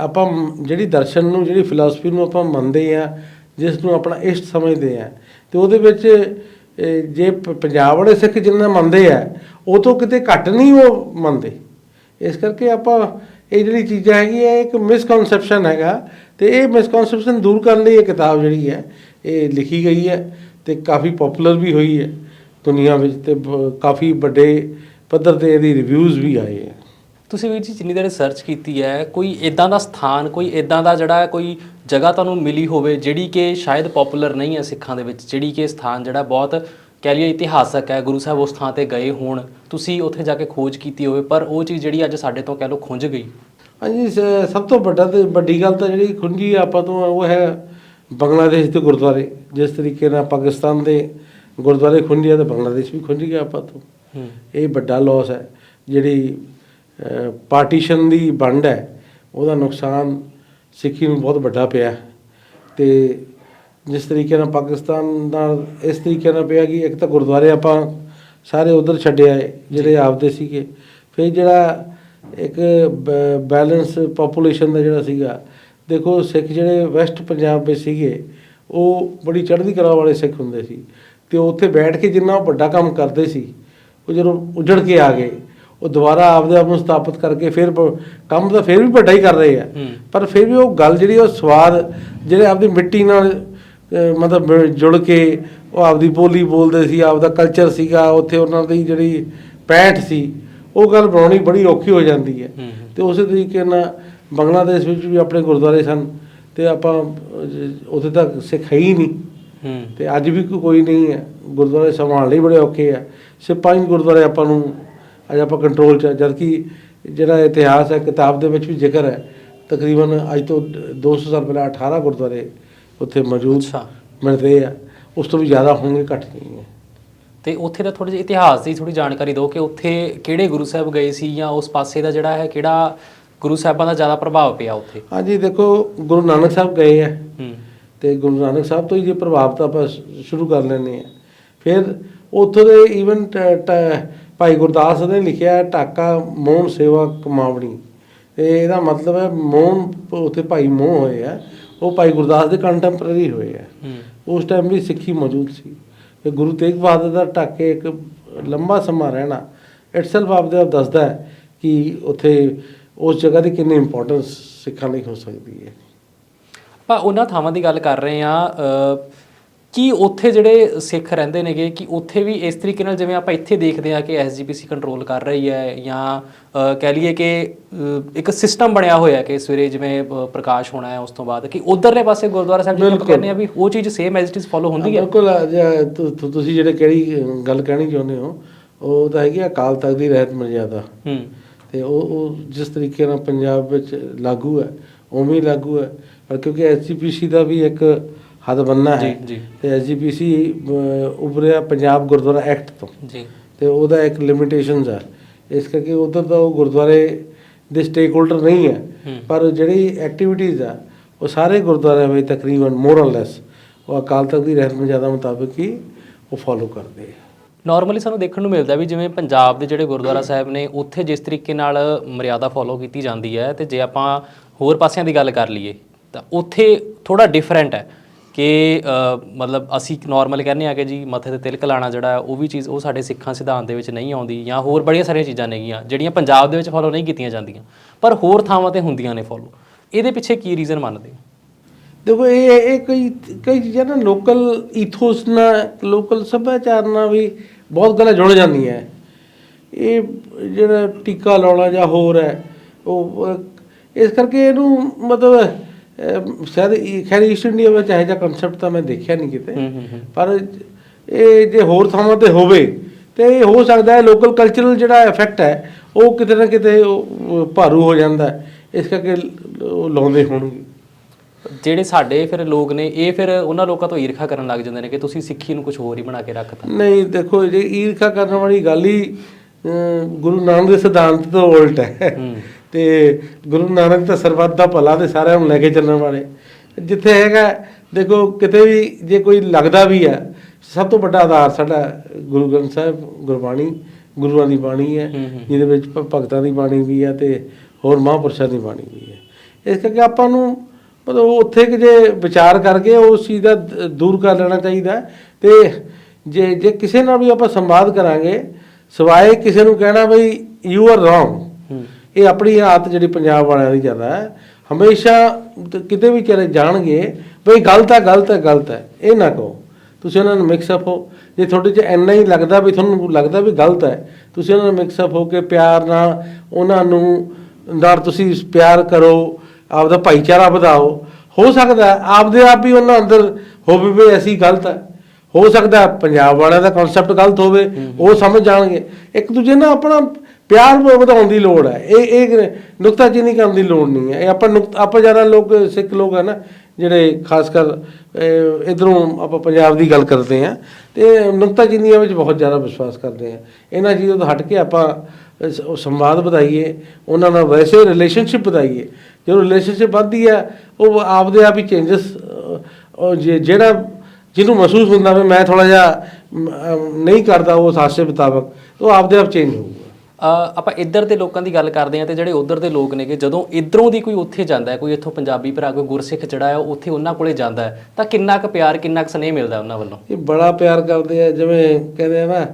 ਆਪਾਂ ਜਿਹੜੀ ਦਰਸ਼ਨ ਨੂੰ, ਜਿਹੜੀ ਫਿਲਾਸਫੀ ਨੂੰ ਆਪਾਂ ਮੰਨਦੇ ਆ ਜਿਸ ਨੂੰ ਆਪਣਾ ਇਸ਼ਟ ਸਮਝਦੇ ਆ ਤੇ ਉਹਦੇ ਵਿੱਚ ਜੇ ਪ- ਪੰਜਾਬ ਵਾਲੇ ਸਿੱਖ ਜਿੰਨਾ ਮੰਨਦੇ ਆ, ਉਹ ਤੋਂ ਕਿਤੇ ਘੱਟ ਨਹੀਂ ਉਹ ਮੰਨਦੇ। ਇਸ ਕਰਕੇ ਆਪਾਂ ਇਹ ਜਿਹੜੀ ਚੀਜ਼ਾਂ ਹੈਗੀਆਂ, ਇਹ ਇੱਕ ਮਿਸਕਨਸੈਪਸ਼ਨ ਹੈਗਾ ਤੇ ਇਹ ਮਿਸਕਨਸੈਪਸ਼ਨ ਦੂਰ ਕਰਨ ਲਈ ਇਹ ਕਿਤਾਬ ਜਿਹੜੀ ਹੈ, ਇਹ ਲਿਖੀ ਗਈ ਹੈ ਤੇ ਕਾਫੀ ਪਪੂਲਰ ਵੀ ਹੋਈ ਹੈ ਦੁਨੀਆ ਵਿੱਚ ਤੇ ਬ- ਕਾਫੀ ਵੱਡੇ ਪੱਧਰ ਤੇ ਇਹਦੀ ਰਿਵਿਊਜ਼ ਵੀ ਆਏ ਹੈ। ਤੁਸੀਂ ਵੀਰ ਜੀ ਜਿੰਨੀ ਦੇਰ ਰਿਸਰਚ ਕੀਤੀ ਹੈ ਕੋਈ ਇਦਾਂ ਦਾ ਸਥਾਨ ਕੋਈ ਇਦਾਂ ਦਾ ਜਿਹੜਾ ਕੋਈ ਜਗ੍ਹਾ ਤੁਹਾਨੂੰ ਮਿਲੀ ਹੋਵੇ ਜਿਹੜੀ ਕਿ ਸ਼ਾਇਦ ਪਪੂਲਰ ਨਹੀਂ ਹੈ ਸਿੱਖਾਂ ਦੇ ਵਿੱਚ ਜਿਹੜੀ ਕਿ ਸਥਾਨ ਜਿਹੜਾ ਬਹੁਤ ਕਹਿ ਲਈਏ ਇਤਿਹਾਸਕ ਹੈ ਗੁਰੂ ਸਾਹਿਬ ਉਸ ਥਾਂ ਤੇ ਗਏ ਹੋਣ ਤੁਸੀਂ ਉੱਥੇ ਜਾ ਕੇ ਖੋਜ ਕੀਤੀ ਹੋਵੇ ਪਰ ਉਹ ਚੀਜ਼ ਜਿਹੜੀ ਅੱਜ ਸਾਡੇ ਤੋਂ ਕਹਿ ਲਓ ਖੁੰਝ ਗਈ। ਹਾਂਜੀ ਸ- ਸਭ ਤੋਂ ਵੱਡਾ ਤੇ ਵੱਡੀ ਗੱਲ ਤਾਂ ਜਿਹੜੀ ਖੁੰਝੀ ਆਪਾਂ ਤੋਂ ਉਹ ਹੈ ਬੰਗਲਾਦੇਸ਼ ਦੇ ਗੁਰਦੁਆਰੇ। ਜਿਸ ਤਰੀਕੇ ਨਾਲ ਪਾਕਿਸਤਾਨ ਦੇ ਗੁਰਦੁਆਰੇ ਖੁੰਝੇ ਆ ਤੇ ਬੰਗਲਾਦੇਸ਼ ਵੀ ਖੁੰਝ ਗਿਆ ਆਪਾਂ ਤੋਂ। ਹੂੰ। ਇਹ ਵੱਡਾ ਲਾਸ ਹੈ। ਜਿਹੜੀ ਪਾਰਟੀਸ਼ਨ ਦੀ ਵੰਡ ਹੈ ਉਹਦਾ ਨੁਕਸਾਨ ਸਿੱਖੀ ਨੂੰ ਬਹੁਤ ਵੱਡਾ ਪਿਆ ਤੇ ਜਿਸ ਤਰੀਕੇ ਨਾਲ ਪਾਕਿਸਤਾਨ ਨਾਲ ਇਸ ਤਰੀਕੇ ਨਾਲ ਪਿਆ ਕਿ ਇੱਕ ਤਾਂ ਗੁਰਦੁਆਰੇ ਆਪਾਂ ਸਾਰੇ ਉਧਰ ਛੱਡੇ ਆਏ ਜਿਹੜੇ ਆਪਦੇ ਸੀਗੇ। ਫਿਰ ਜਿਹੜਾ ਇੱਕ ਬੈਲੈਂਸ ਪੋਪੂਲੇਸ਼ਨ ਦਾ ਜਿਹੜਾ ਸੀਗਾ ਦੇਖੋ ਸਿੱਖ ਜਿਹੜੇ ਵੈਸਟ ਪੰਜਾਬ ਵਿੱਚ ਸੀਗੇ ਉਹ ਬੜੀ ਚੜ੍ਹਦੀ ਕਲਾ ਵਾਲੇ ਸਿੱਖ ਹੁੰਦੇ ਸੀ। ਤੇ ਉੱਥੇ ਬੈਠ ਕੇ ਜਿੰਨਾ ਵੱਡਾ ਕੰਮ ਕਰਦੇ ਸੀ ਉਹ ਜਦੋਂ ਉਜੜ ਕੇ ਆ ਗਏ ਉਹ ਦੁਬਾਰਾ ਆਪਦੇ ਆਪ ਨੂੰ ਸਥਾਪਿਤ ਕਰਕੇ ਫਿਰ ਕੰਮ ਤਾਂ ਫਿਰ ਵੀ ਵੱਡਾ ਹੀ ਕਰ ਰਹੇ ਆ। ਪਰ ਫਿਰ ਵੀ ਉਹ ਗੱਲ ਜਿਹੜੀ ਉਹ ਸਵਾਦ ਜਿਹੜੇ ਆਪਦੀ ਮਿੱਟੀ ਨਾਲ ਮਤਲਬ ਜੁੜ ਕੇ ਉਹ ਆਪਦੀ ਬੋਲੀ ਬੋਲਦੇ ਸੀ ਆਪਦਾ ਕਲਚਰ ਸੀਗਾ ਉੱਥੇ ਉਹਨਾਂ ਦੀ ਜਿਹੜੀ ਪੈਂਠ ਸੀ ਉਹ ਗੱਲ ਬਣਾਉਣੀ ਬੜੀ ਔਖੀ ਹੋ ਜਾਂਦੀ ਹੈ। ਤੇ ਉਸੇ ਤਰੀਕੇ ਨਾਲ ਬੰਗਲਾਦੇਸ਼ ਵਿੱਚ ਵੀ ਆਪਣੇ ਗੁਰਦੁਆਰੇ ਸਨ ਤੇ ਆਪਾਂ ਉੱਥੇ ਤੱਕ ਸਿੱਖ ਹੈ ਹੀ ਨਹੀਂ। ਤੇ ਅੱਜ ਵੀ ਕੋਈ ਨਹੀਂ ਹੈ। ਗੁਰਦੁਆਰੇ ਸੰਭਾਲਣੇ ਬੜੇ ਔਖੇ ਆ। ਪੰਜ ਗੁਰਦੁਆਰੇ ਆਪਾਂ ਨੂੰ ਅੱਜ ਆਪਾਂ ਕੰਟਰੋਲ ਚ ਆ, ਜਦਕਿ ਜਿਹੜਾ ਇਤਿਹਾਸ ਹੈ ਕਿਤਾਬ ਦੇ ਵਿੱਚ ਵੀ ਜ਼ਿਕਰ ਹੈ ਤਕਰੀਬਨ ਅੱਜ ਤੋਂ 200 ਸਾਲ ਪਹਿਲਾਂ 18 ਗੁਰਦੁਆਰੇ ਉੱਥੇ ਮੌਜੂਦ ਮਿਲਦੇ ਆ। ਉਸ ਤੋਂ ਵੀ ਜ਼ਿਆਦਾ ਹੋਣਗੇ ਘੱਟ ਨਹੀਂ ਹੈ ਤੇ ਉੱਥੇ ਦਾ ਥੋੜਾ ਜਿਹਾ ਇਤਿਹਾਸ ਦੀ ਥੋੜੀ ਜਾਣਕਾਰੀ ਦਿਓ ਕਿ ਉੱਥੇ ਕਿਹੜੇ ਗੁਰੂ ਸਾਹਿਬ ਗਏ ਸੀ ਜਾਂ ਉਸ ਪਾਸੇ ਦਾ ਜਿਹੜਾ ਹੈ ਕਿਹੜਾ ਗੁਰੂ ਸਾਹਿਬਾਂ ਦਾ ਜ਼ਿਆਦਾ ਪ੍ਰਭਾਵ ਪਿਆ ਉੱਥੇ? ਹਾਂਜੀ ਦੇਖੋ ਗੁਰੂ ਨਾਨਕ ਸਾਹਿਬ ਗਏ ਆ। ਹੂੰ। ਤੇ ਗੁਰੂ ਨਾਨਕ ਸਾਹਿਬ ਤੋਂ ਹੀ ਜੇ ਪ੍ਰਭਾਵ ਤਾਂ ਆਪਾਂ ਸ਼ੁਰੂ ਕਰ ਲੈਂਦੇ ਆ। ਫਿਰ ਉੱਥੋਂ ਦੇ ਈਵਨ ਭਾਈ ਗੁਰਦਾਸ ਨੇ ਲਿਖਿਆ ਢਾਕਾ ਮੋਹਨ ਸੇਵਾ ਕਮਾਵਣੀ। ਤੇ ਇਹਦਾ ਮਤਲਬ ਹੈ ਮੋਹਨ ਉੱਥੇ ਭਾਈ ਮੋਹ ਹੋਏ ਆ। ਉਹ ਭਾਈ ਗੁਰਦਾਸ ਦੇ ਕੰਟੈਂਪਰਰੀ ਹੋਏ ਆ। ਉਸ ਟਾਈਮ ਵੀ ਸਿੱਖੀ ਮੌਜੂਦ ਸੀ। ਤੇ ਗੁਰੂ ਤੇਗ ਬਹਾਦਰ ਦਾ ਢਾਕੇ ਇੱਕ ਲੰਬਾ ਸਮਾਂ ਰਹਿਣਾ ਇਟਸੈਲਫ ਆਪਦੇ ਆਪ ਦੱਸਦਾ ਹੈ ਕਿ ਉੱਥੇ ਉਸ ਜਗ੍ਹਾ ਦੀ ਕਿੰਨੀ ਇੰਪੋਰਟੈਂਸ ਸਿੱਖਾਂ ਲਈ ਹੋ ਸਕਦੀ ਹੈ। ਆਪਾਂ ਉਹਨਾਂ ਥਾਵਾਂ ਦੀ ਗੱਲ ਕਰ ਰਹੇ ਆ ਕੀ ਉੱਥੇ ਜਿਹੜੇ ਸਿੱਖ ਰਹਿੰਦੇ ਨੇਗੇ ਕਿ ਉੱਥੇ ਵੀ ਇਸ ਤਰੀਕੇ ਨਾਲ ਜਿਵੇਂ ਆਪਾਂ ਇੱਥੇ ਦੇਖਦੇ ਆ ਕਿ ਐਸਜੀਪੀਸੀ ਕੰਟਰੋਲ ਕਰ ਰਹੀ ਹੈ ਜਾਂ ਕਹਿ ਲਈਏ ਕਿ ਇੱਕ ਸਿਸਟਮ ਬਣਿਆ ਹੋਇਆ ਕਿ ਸਵੇਰੇ ਜਿਵੇਂ ਪ੍ਰਕਾਸ਼ ਹੋਣਾ ਹੈ ਉਸ ਤੋਂ ਬਾਅਦ ਕਿ ਉਧਰਲੇ ਪਾਸੇ ਗੁਰਦੁਆਰਾ ਸਾਹਿਬ ਬਿਲਕੁਲ। ਕਹਿੰਦੇ ਆ ਵੀ ਉਹ ਚੀਜ਼ same as it is follow ਹੁੰਦੀ ਹੈ? ਬਿਲਕੁਲ ਜੇ ਤੁਸੀਂ ਜਿਹੜੇ ਕਿਹੜੀ ਗੱਲ ਕਹਿਣੀ ਚਾਹੁੰਦੇ ਹੋ ਉਹ ਤਾਂ ਹੈਗੀ ਆ ਅਕਾਲ ਤਖਤ ਦੀ ਰਹਿਤ ਮਰਜ਼ਾਦਾ। ਹੂੰ। ਤੇ ਉਹ ਉਹ ਜਿਸ ਤਰੀਕੇ ਨਾਲ ਪੰਜਾਬ ਵਿੱਚ ਲਾਗੂ ਹੈ ਉਵੇਂ ਹੀ ਲਾਗੂ ਹੈ ਪਰ ਕਿਉਂਕਿ ਐਸਜੀਪੀਸੀ ਦਾ ਵੀ ਇੱਕ ਹੱਦ ਬੰਨਾ ਹੈ। ਤੇ ਐਸਜੀਪੀਸੀ ਉਭਰਿਆ ਪੰਜਾਬ ਗੁਰਦੁਆਰਾ ਐਕਟ ਤੋਂ। ਜੀ। ਤੇ ਉਹਦਾ ਇੱਕ ਲਿਮਿਟੇਸ਼ਨਸ ਹੈ। ਇਸ ਕਰਕੇ ਉਧਰ ਦਾ ਉਹ ਗੁਰਦੁਆਰੇ ਦੇ ਸਟੇਕ ਹੋਲਡਰ ਨਹੀਂ ਹੈ। ਪਰ ਜਿਹੜੀ ਐਕਟੀਵਿਟੀਜ਼ ਆ ਉਹ ਸਾਰੇ ਗੁਰਦੁਆਰਿਆਂ ਵਿੱਚ ਤਕਰੀਬਨ ਮੋਰ ਔਰ ਲੈਸ ਉਹ ਅਕਾਲ ਤਖਤ ਦੀ ਰਹਿਤ ਮਰਜ਼ਾਦਾ ਮੁਤਾਬਕ ਹੀ ਉਹ ਫੋਲੋ ਕਰਦੇ ਆ। ਨਾਰਮਲੀ ਸਾਨੂੰ ਦੇਖਣ ਨੂੰ ਮਿਲਦਾ ਵੀ ਜਿਵੇਂ ਪੰਜਾਬ ਦੇ ਜਿਹੜੇ ਗੁਰਦੁਆਰਾ ਸਾਹਿਬ ਨੇ ਉੱਥੇ ਜਿਸ ਤਰੀਕੇ ਨਾਲ ਮਰਿਆਦਾ ਫੋਲੋ ਕੀਤੀ ਜਾਂਦੀ ਹੈ ਤੇ ਜੇ ਆਪਾਂ ਹੋਰ ਪਾਸਿਆਂ ਦੀ ਗੱਲ ਕਰ ਲਈਏ ਤਾਂ ਉੱਥੇ ਥੋੜਾ ਡਿਫਰੈਂਟ ਹੈ। ਕਿ ਮਤਲਬ ਅਸੀਂ ਨਾਰਮਲ ਕਹਿੰਦੇ ਆ ਕਿ ਜੀ ਮੱਥੇ ਤੇ ਤਿਲਕ ਲਾਣਾ ਜਿਹੜਾ ਉਹ ਵੀ ਚੀਜ਼ ਉਹ ਸਾਡੇ ਸਿੱਖਾਂ ਸਿਧਾਂਤ ਦੇ ਵਿੱਚ ਨਹੀਂ ਆਉਂਦੀ ਜਾਂ ਹੋਰ ਬੜੀਆਂ ਸਾਰੀਆਂ ਚੀਜ਼ਾਂ ਨੇਗੀਆਂ ਜਿਹੜੀਆਂ ਪੰਜਾਬ ਦੇ ਵਿੱਚ ਫੋਲੋ ਨਹੀਂ ਕੀਤੀਆਂ ਜਾਂਦੀਆਂ, ਪਰ ਹੋਰ ਥਾਵਾਂ ਤੇ ਹੁੰਦੀਆਂ ਨੇ ਫੋਲੋ ਇਹਦੇ ਪਿੱਛੇ ਕੀ ਰੀਜ਼ਨ ਮੰਨਦੇ ਦੇਖੋ, ਇਹ ਇਹ ਕਈ ਕਈ ਚੀਜ਼ਾਂ ਨਾ ਲੋਕਲ ਈਥੋਸ ਨਾਲ ਲੋਕਲ ਸੱਭਿਆਚਾਰ ਨਾਲ ਵੀ ਬਹੁਤ ਗੱਲਾਂ ਜੁੜ ਜਾਂਦੀਆਂ ਇਹ ਜਿਹੜਾ ਟੀਕਾ ਲਾਉਣਾ ਜਾਂ ਹੋਰ ਹੈ, ਉਹ, ਇਸ ਕਰਕੇ ਇਹਨੂੰ ਮਤਲਬ ਸ਼ਾਇਦ ਇਹ- ਖੈਰ ਈਸਟ ਇੰਡੀਆ ਵਿੱਚ ਇਹੋ ਜਿਹਾ ਕਨਸੈਪਟ ਤਾਂ ਮੈਂ ਦੇਖਿਆ ਨਹੀਂ ਕਿਤੇ। ਪਰ ਇਹ ਜੇ ਹੋਰ ਥਾਵਾਂ ਤੇ ਹੋਵੇ ਤੇ ਇਹ ਹੋ ਸਕਦਾ ਹੈ ਲੋਕਲ ਕਲਚਰਲ ਜਿਹੜਾ ਇਫੈਕਟ ਹੈ ਉਹ ਕਿਤੇ ਨਾ ਕਿਤੇ ਭਾਰੂ ਹੋ ਜਾਂਦਾ। ਇਸ ਕਰਕੇ ਲਾਉਂਦੇ ਹੋਣਗੇ। ਜਿਹੜੇ ਸਾਡੇ ਫਿਰ ਲੋਕ ਨੇ ਇਹ ਫਿਰ ਉਹਨਾਂ ਲੋਕਾਂ ਤੋਂ ਈਰਖਾ ਕਰਨ ਲੱਗ ਜਾਂਦੇ ਨੇ ਕਿ ਤੁਸੀਂ ਸਿੱਖੀ ਨੂੰ ਕੁਝ ਹੋਰ ਹੀ ਬਣਾ ਕੇ ਰੱਖਤਾ। ਨਹੀਂ ਦੇਖੋ ਜੇ ਈਰਖਾ ਕਰਨ ਵਾਲੀ ਗੱਲ ਹੀ ਗੁਰੂ ਨਾਨਕ ਦੇ ਸਿਧਾਂਤ ਤੋਂ ਉਲਟ ਹੂੰ। ਤੇ ਗੁਰੂ ਨਾਨਕ ਤਾਂ ਸਰਬੱਤ ਦਾ ਭਲਾ ਤੇ ਸਾਰਿਆਂ ਨੂੰ ਲੈ ਕੇ ਚੱਲਣ ਵਾਲੇ। ਜਿੱਥੇ ਹੈਗਾ ਦੇਖੋ ਕਿਤੇ ਵੀ ਜੇ ਕੋਈ ਲੱਗਦਾ ਵੀ ਹੈ ਸਭ ਤੋਂ ਵੱਡਾ ਆਧਾਰ ਸਾਡਾ ਗੁਰੂ ਗ੍ਰੰਥ ਸਾਹਿਬ ਗੁਰਬਾਣੀ ਗੁਰੂਆਂ ਦੀ ਬਾਣੀ ਹੈ। ਜਿਹਦੇ ਵਿੱਚ ਭਗਤਾਂ ਦੀ ਬਾਣੀ ਵੀ ਹੈ ਤੇ ਹੋਰ ਮਹਾਂਪੁਰਸ਼ਾਂ ਦੀ ਬਾਣੀ ਵੀ ਹੈ। ਇਸ ਕਰਕੇ ਆਪਾਂ ਨੂੰ ਮਤਲਬ ਉੱਥੇ ਕਿ ਜੇ ਵਿਚਾਰ ਕਰਕੇ ਉਸ ਚੀਜ਼ ਦਾ ਦੂਰ ਕਰ ਲੈਣਾ ਚਾਹੀਦਾ। ਤੇ ਜੇ ਜੇ ਕਿਸੇ ਨਾਲ ਵੀ ਆਪਾਂ ਸੰਵਾਦ ਕਰਾਂਗੇ ਸਿਵਾਏ ਕਿਸੇ ਨੂੰ ਕਹਿਣਾ ਬਈ ਯੂ ਆਰ ਰੋਂਗ ਇਹ ਆਪਣੀ ਆਦਤ ਜਿਹੜੀ ਪੰਜਾਬ ਵਾਲਿਆਂ ਦੀ ਜ਼ਿਆਦਾ ਹੈ ਹਮੇਸ਼ਾ ਕਿਤੇ ਵੀ ਚਲੇ ਜਾਣਗੇ ਬਈ ਗਲਤ ਹੈ ਗਲਤ ਹੈ ਗਲਤ ਹੈ ਇਹ ਨਾ ਕਹੋ। ਤੁਸੀਂ ਉਹਨਾਂ ਨੂੰ ਮਿਕਸ ਅਪ ਹੋ। ਜੇ ਤੁਹਾਡੇ 'ਚ ਇੰਨਾ ਹੀ ਲੱਗਦਾ ਵੀ ਤੁਹਾਨੂੰ ਲੱਗਦਾ ਵੀ ਗਲਤ ਹੈ ਤੁਸੀਂ ਉਹਨਾਂ ਨੂੰ ਮਿਕਸ ਅਪ ਹੋ ਕੇ ਪਿਆਰ ਨਾਲ ਉਹਨਾਂ ਨੂੰ ਨਾਲ ਤੁਸੀਂ ਪਿਆਰ ਕਰੋ ਆਪਦਾ ਭਾਈਚਾਰਾ ਵਧਾਓ। ਹੋ ਸਕਦਾ ਆਪਦੇ ਆਪ ਹੀ ਉਹਨਾਂ ਅੰਦਰ ਹੋਵੇ ਵੀ ਅਸੀਂ ਗਲਤ ਹੈ। ਹੋ ਸਕਦਾ ਪੰਜਾਬ ਵਾਲਿਆਂ ਦਾ ਕਨਸੈਪਟ ਗਲਤ ਹੋਵੇ ਉਹ ਸਮਝ ਜਾਣਗੇ। ਇੱਕ ਦੂਜੇ ਨਾਲ ਆਪਣਾ ਪਿਆਰ ਵ- ਵਧਾਉਣ ਦੀ ਲੋੜ ਹੈ। ਇਹ ਇਹ ਨੁਕਤਾਚੀਨੀ ਕਰਨ ਦੀ ਲੋੜ ਨਹੀਂ ਹੈ। ਇਹ ਆਪਾਂ ਨੁਕਤ ਆਪਾਂ ਜ਼ਿਆਦਾ ਲੋਕ, ਸਿੱਖ ਲੋਕ ਹੈ ਨਾ, ਜਿਹੜੇ ਖਾਸ ਕਰ ਇਧਰੋਂ ਆਪਾਂ ਪੰਜਾਬ ਦੀ ਗੱਲ ਕਰਦੇ ਆ ਤੇ ਨੁਕਤਾਚੀਨੀਆਂ ਵਿੱਚ ਬਹੁਤ ਜ਼ਿਆਦਾ ਵਿਸ਼ਵਾਸ ਕਰਦੇ ਆ ਇਹਨਾਂ ਚੀਜ਼ਾਂ ਤੋਂ ਹਟ ਕੇ ਆਪਾਂ ਸੰਵਾਦ ਵਧਾਈਏ, ਉਹਨਾਂ ਨਾਲ ਵੈਸੇ ਰਿਲੇਸ਼ਨਸ਼ਿਪ ਵਧਾਈਏ। ਜਦੋਂ ਰਿਲੇਸ਼ਨਸ਼ਿਪ ਵੱਧਦੀ ਹੈ ਉਹ ਆਪਦੇ ਆਪ ਹੀ ਚੇਂਜਸ ਜਿਹੜਾ ਜਿਹਨੂੰ ਮਹਿਸੂਸ ਹੁੰਦਾ ਵੀ ਮੈਂ ਥੋੜਾ ਜਿਹਾ ਨਹੀਂ ਕਰਦਾ ਉਸ ਆਸੇ ਮੁਤਾਬਕ, ਉਹ ਆਪਦੇ ਆਪ ਚੇਂਜ ਹੋਊਗਾ। ਆਪਾਂ ਇੱਧਰ ਦੇ ਲੋਕਾਂ ਦੀ ਗੱਲ ਕਰਦੇ ਆ ਤੇ ਜਿਹੜੇ ਉੱਧਰ ਦੇ ਲੋਕ ਨੇਗੇ, ਜਦੋਂ ਇੱਧਰੋਂ ਦੀ ਕੋਈ ਉੱਥੇ ਜਾਂਦਾ ਹੈ, ਕੋਈ ਇੱਥੋਂ ਪੰਜਾਬੀ ਭਰਾ, ਕੋਈ ਗੁਰਸਿੱਖ ਜਿਹੜਾ ਹੈ, ਉਹ ਉੱਥੇ ਉਹਨਾਂ ਕੋਲੇ ਜਾਂਦਾ ਹੈ, ਤਾਂ ਕਿੰਨਾ ਕੁ ਪਿਆਰ, ਕਿੰਨਾ ਕੁ ਸਨੇਹ ਮਿਲਦਾ ਉਹਨਾਂ ਵੱਲੋਂ? ਇਹ ਬੜਾ ਪਿਆਰ ਕਰਦੇ ਆ, ਜਿਵੇਂ ਕਹਿੰਦੇ ਆ ਨਾ